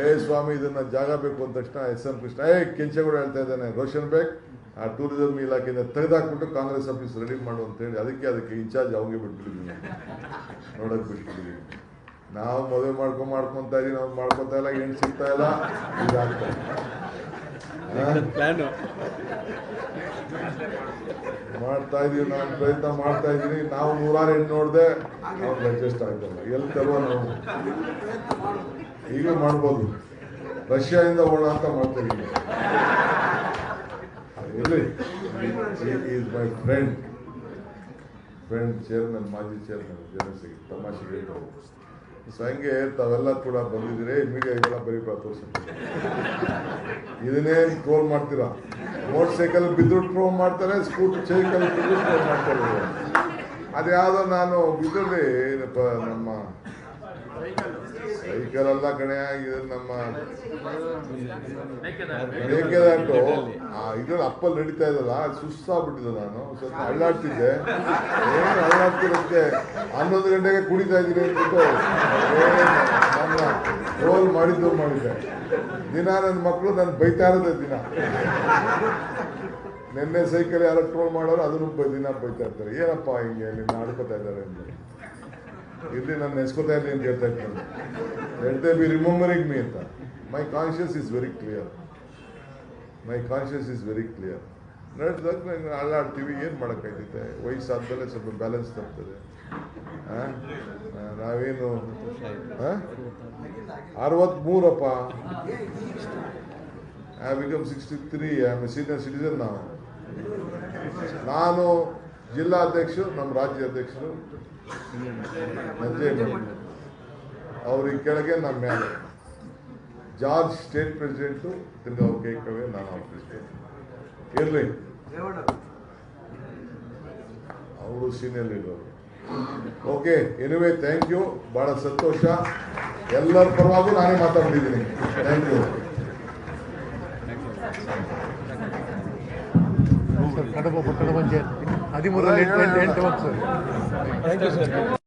ಏ ಸ್ವಾಮಿ ಇದನ್ನ ಜಾಗ ಬೇಕು ಅಂದ ತಕ್ಷಣ ಎಸ್ ಎಂ ಕೃಷ್ಣ ಏ ಕೆಂಚೇಗೌಡ ಹೇಳ್ತಾ ಇದ್ದಾನೆ ರೋಷನ್ ಬೇಗ್ ಆ ಟೂರಿಸಂ ಇಲಾಖೆಯಿಂದ ತೆಗೆದಾಕ್ಬಿಟ್ಟು ಕಾಂಗ್ರೆಸ್ ಆಫೀಸ್ ರೆಡಿ ಮಾಡು ಅಂತ ಹೇಳಿ ಅದಕ್ಕೆ ಅದಕ್ಕೆ ಇನ್ಚಾರ್ಜ್ ಅವಂಗೆ ಬಿಟ್ಬಿಟ್ಟಿದ್ವಿ ನೋಡಕ್ ಬಿಟ್ಬಿಟ್ಟಿದ್ವಿ ನಾವು ಮದುವೆ ಮಾಡ್ಕೊಂಡ್ ಮಾಡ್ಕೊಂತ ಇದೀವಿ ನಾವು ಮಾಡ್ಕೊತಾ ಇಲ್ಲ ಹೆಣ್ಣು ಸಿಗ್ತಾ ಇಲ್ಲ ಇದಾಗ್ತಾ ಇಲ್ಲ. ಪ್ಲಾನು ಮಾಡ್ತಾ ಇದೀವಿ, ನಾನು ಪ್ರಯತ್ನ ಮಾಡ್ತಾ ಇದ್ದೀನಿ ನಾವು ನೂರಾರು ಹೆಣ್ಣು ನೋಡಿದೆ ಅವ್ರಿಗೆ ಅಡ್ಜಸ್ಟ್ ಆಗ್ತಲ್ಲ ಎಲ್ಲಿ ತರುವ ನಾವು ಈಗಲೂ ಮಾಡ್ಬೋದು. ರಷ್ಯಾದಿಂದ ಅಂತ ಮಾಡ್ತಾ ಇದ್ದೀನಿ is my friend friend chairman ಮಾಜಿ ಚೇರ್ಮನ್ ಜನಸಿಗೆ ತಮಾಷೆಗೆ ಸೊ ಹಂಗೆ ತಾವೆಲ್ಲ ಕೂಡ ಬಂದಿದ್ದೀರಿ ಮೀಡಿಯಾ ಎಲ್ಲ ಬರೀ ತೋರಿಸ್ತೀವಿ ಇದನ್ನೇ ಟ್ರೋಲ್ ಮಾಡ್ತೀರಾ? ಮೋಟರ್ ಸೈಕಲ್ ಬಿದ್ದು ಟ್ರೋಲ್ ಮಾಡ್ತಾರೆ ಸ್ಕೂಟರ್ ಸೈಕಲ್ ಬಿದ್ದು ಟ್ರೋಲ್ ಮಾಡ್ತಾರೆ. ಅದ್ಯಾವುದೋ ನಾನು ಬಿದ್ದಲ್ಲಿ ಏನಪ್ಪ ನಮ್ಮ ಸೈಕಲ್ ಅಲ್ಲ ಕಣೆ, ಇದು ನಮ್ಮ ಮೇಕೆದಾಟು. ಆ ಇದ್ರಲ್ಲಿ ಅಪ್ಪಲ್ಲಿ ನಡೀತಾ ಇದಲ್ಲ ಸುಸ್ತಾಗ್ಬಿಟ್ಟಿದ್ದೆ ನಾನು. ಸ್ವಲ್ಪ ಅಳ್ಳಾಡ್ತಿದ್ದೆ. ಏನು ಅಳ್ಳಾಡ್ತಿರುತ್ತೆ ಹನ್ನೊಂದು ಗಂಟೆಗೆ ಕುಡಿತಾ ಇದ್ದೀನಿ ಅಂದ್ಬಿಟ್ಟು ಟ್ರೋಲ್ ರೋಲ್ ಮಾಡಿದ್ದು ಮಾಡಿದ್ದೆ. ದಿನ ನನ್ನ ಮಕ್ಕಳು ನಾನು ಬೈತಾ ಇರೋದೇ ದಿನ. ನಿನ್ನೆ ಸೈಕಲ್ ಯಾರೋ ಟ್ರೋಲ್ ಮಾಡೋರು, ಅದನ್ನು ದಿನ ಬೈತಾ ಇರ್ತಾರೆ. ಏನಪ್ಪ ಹಿಂಗೆ ನಿನ್ನ ಆಡ್ಕೊತಾ ಇದ್ದಾರೆ ಅಂತ. ಇಲ್ಲಿ ನಾನು ನೆಸ್ಕೋತಾ ಇರಲಿ ಅಂತ ಹೇಳ್ತಾ ಇರ್ತಾರೆ ದೇ ಬಿ ರಿಮೆಂಬರಿಂಗ್ ಮೀ ಅಂತ. My conscious is very clear my conscious is very clear ನಡೆದಾಗ ನಂಗೆ ಅಳ್ಳಾಡ್ತೀವಿ ಏನು ಮಾಡೋಕ್ಕಾಗ್ತೈತೆ ವಯಸ್ಸಾದ್ಮೇಲೆ ಸ್ವಲ್ಪ ಬ್ಯಾಲೆನ್ಸ್ ತರ್ತದೆ. ಹಾಂ ನಾವೇನು? ಅರವತ್ಮೂರಪ್ಪ. I become sixty three I am senior citizen ನಾವು ನಾನು ಜಿಲ್ಲಾಧ್ಯಕ್ಷರು, ನಮ್ಮ ರಾಜ್ಯ ಅಧ್ಯಕ್ಷರು ಅವ್ರಿಗೆ ಕೆಳಗೆ ನಮ್ಮ ಮೇಲೆ ಜಾರ್ಜ್ ಸ್ಟೇಟ್ ಪ್ರೆಸಿಡೆಂಟು ತಿರ್ಗಿ ಅವ್ರ ಕೈ ಕೆಳಗೆ ನಾನು ಅವ್ರ ಪ್ರೆಸಿಡೆಂಟ್ ಇರಲಿ ಅವರು senior leader okay anyway thank you ಭಾಳ ಸಂತೋಷ ಎಲ್ಲರ ಪರವಾಗಿ ನಾನೇ ಮಾತಾಡ್ತಿದ್ದೀನಿ ಥ್ಯಾಂಕ್ ಯು ಕಡಬ ಕಡಬ ಪಟ್ಟಣ ಪಂಚಾಯತ್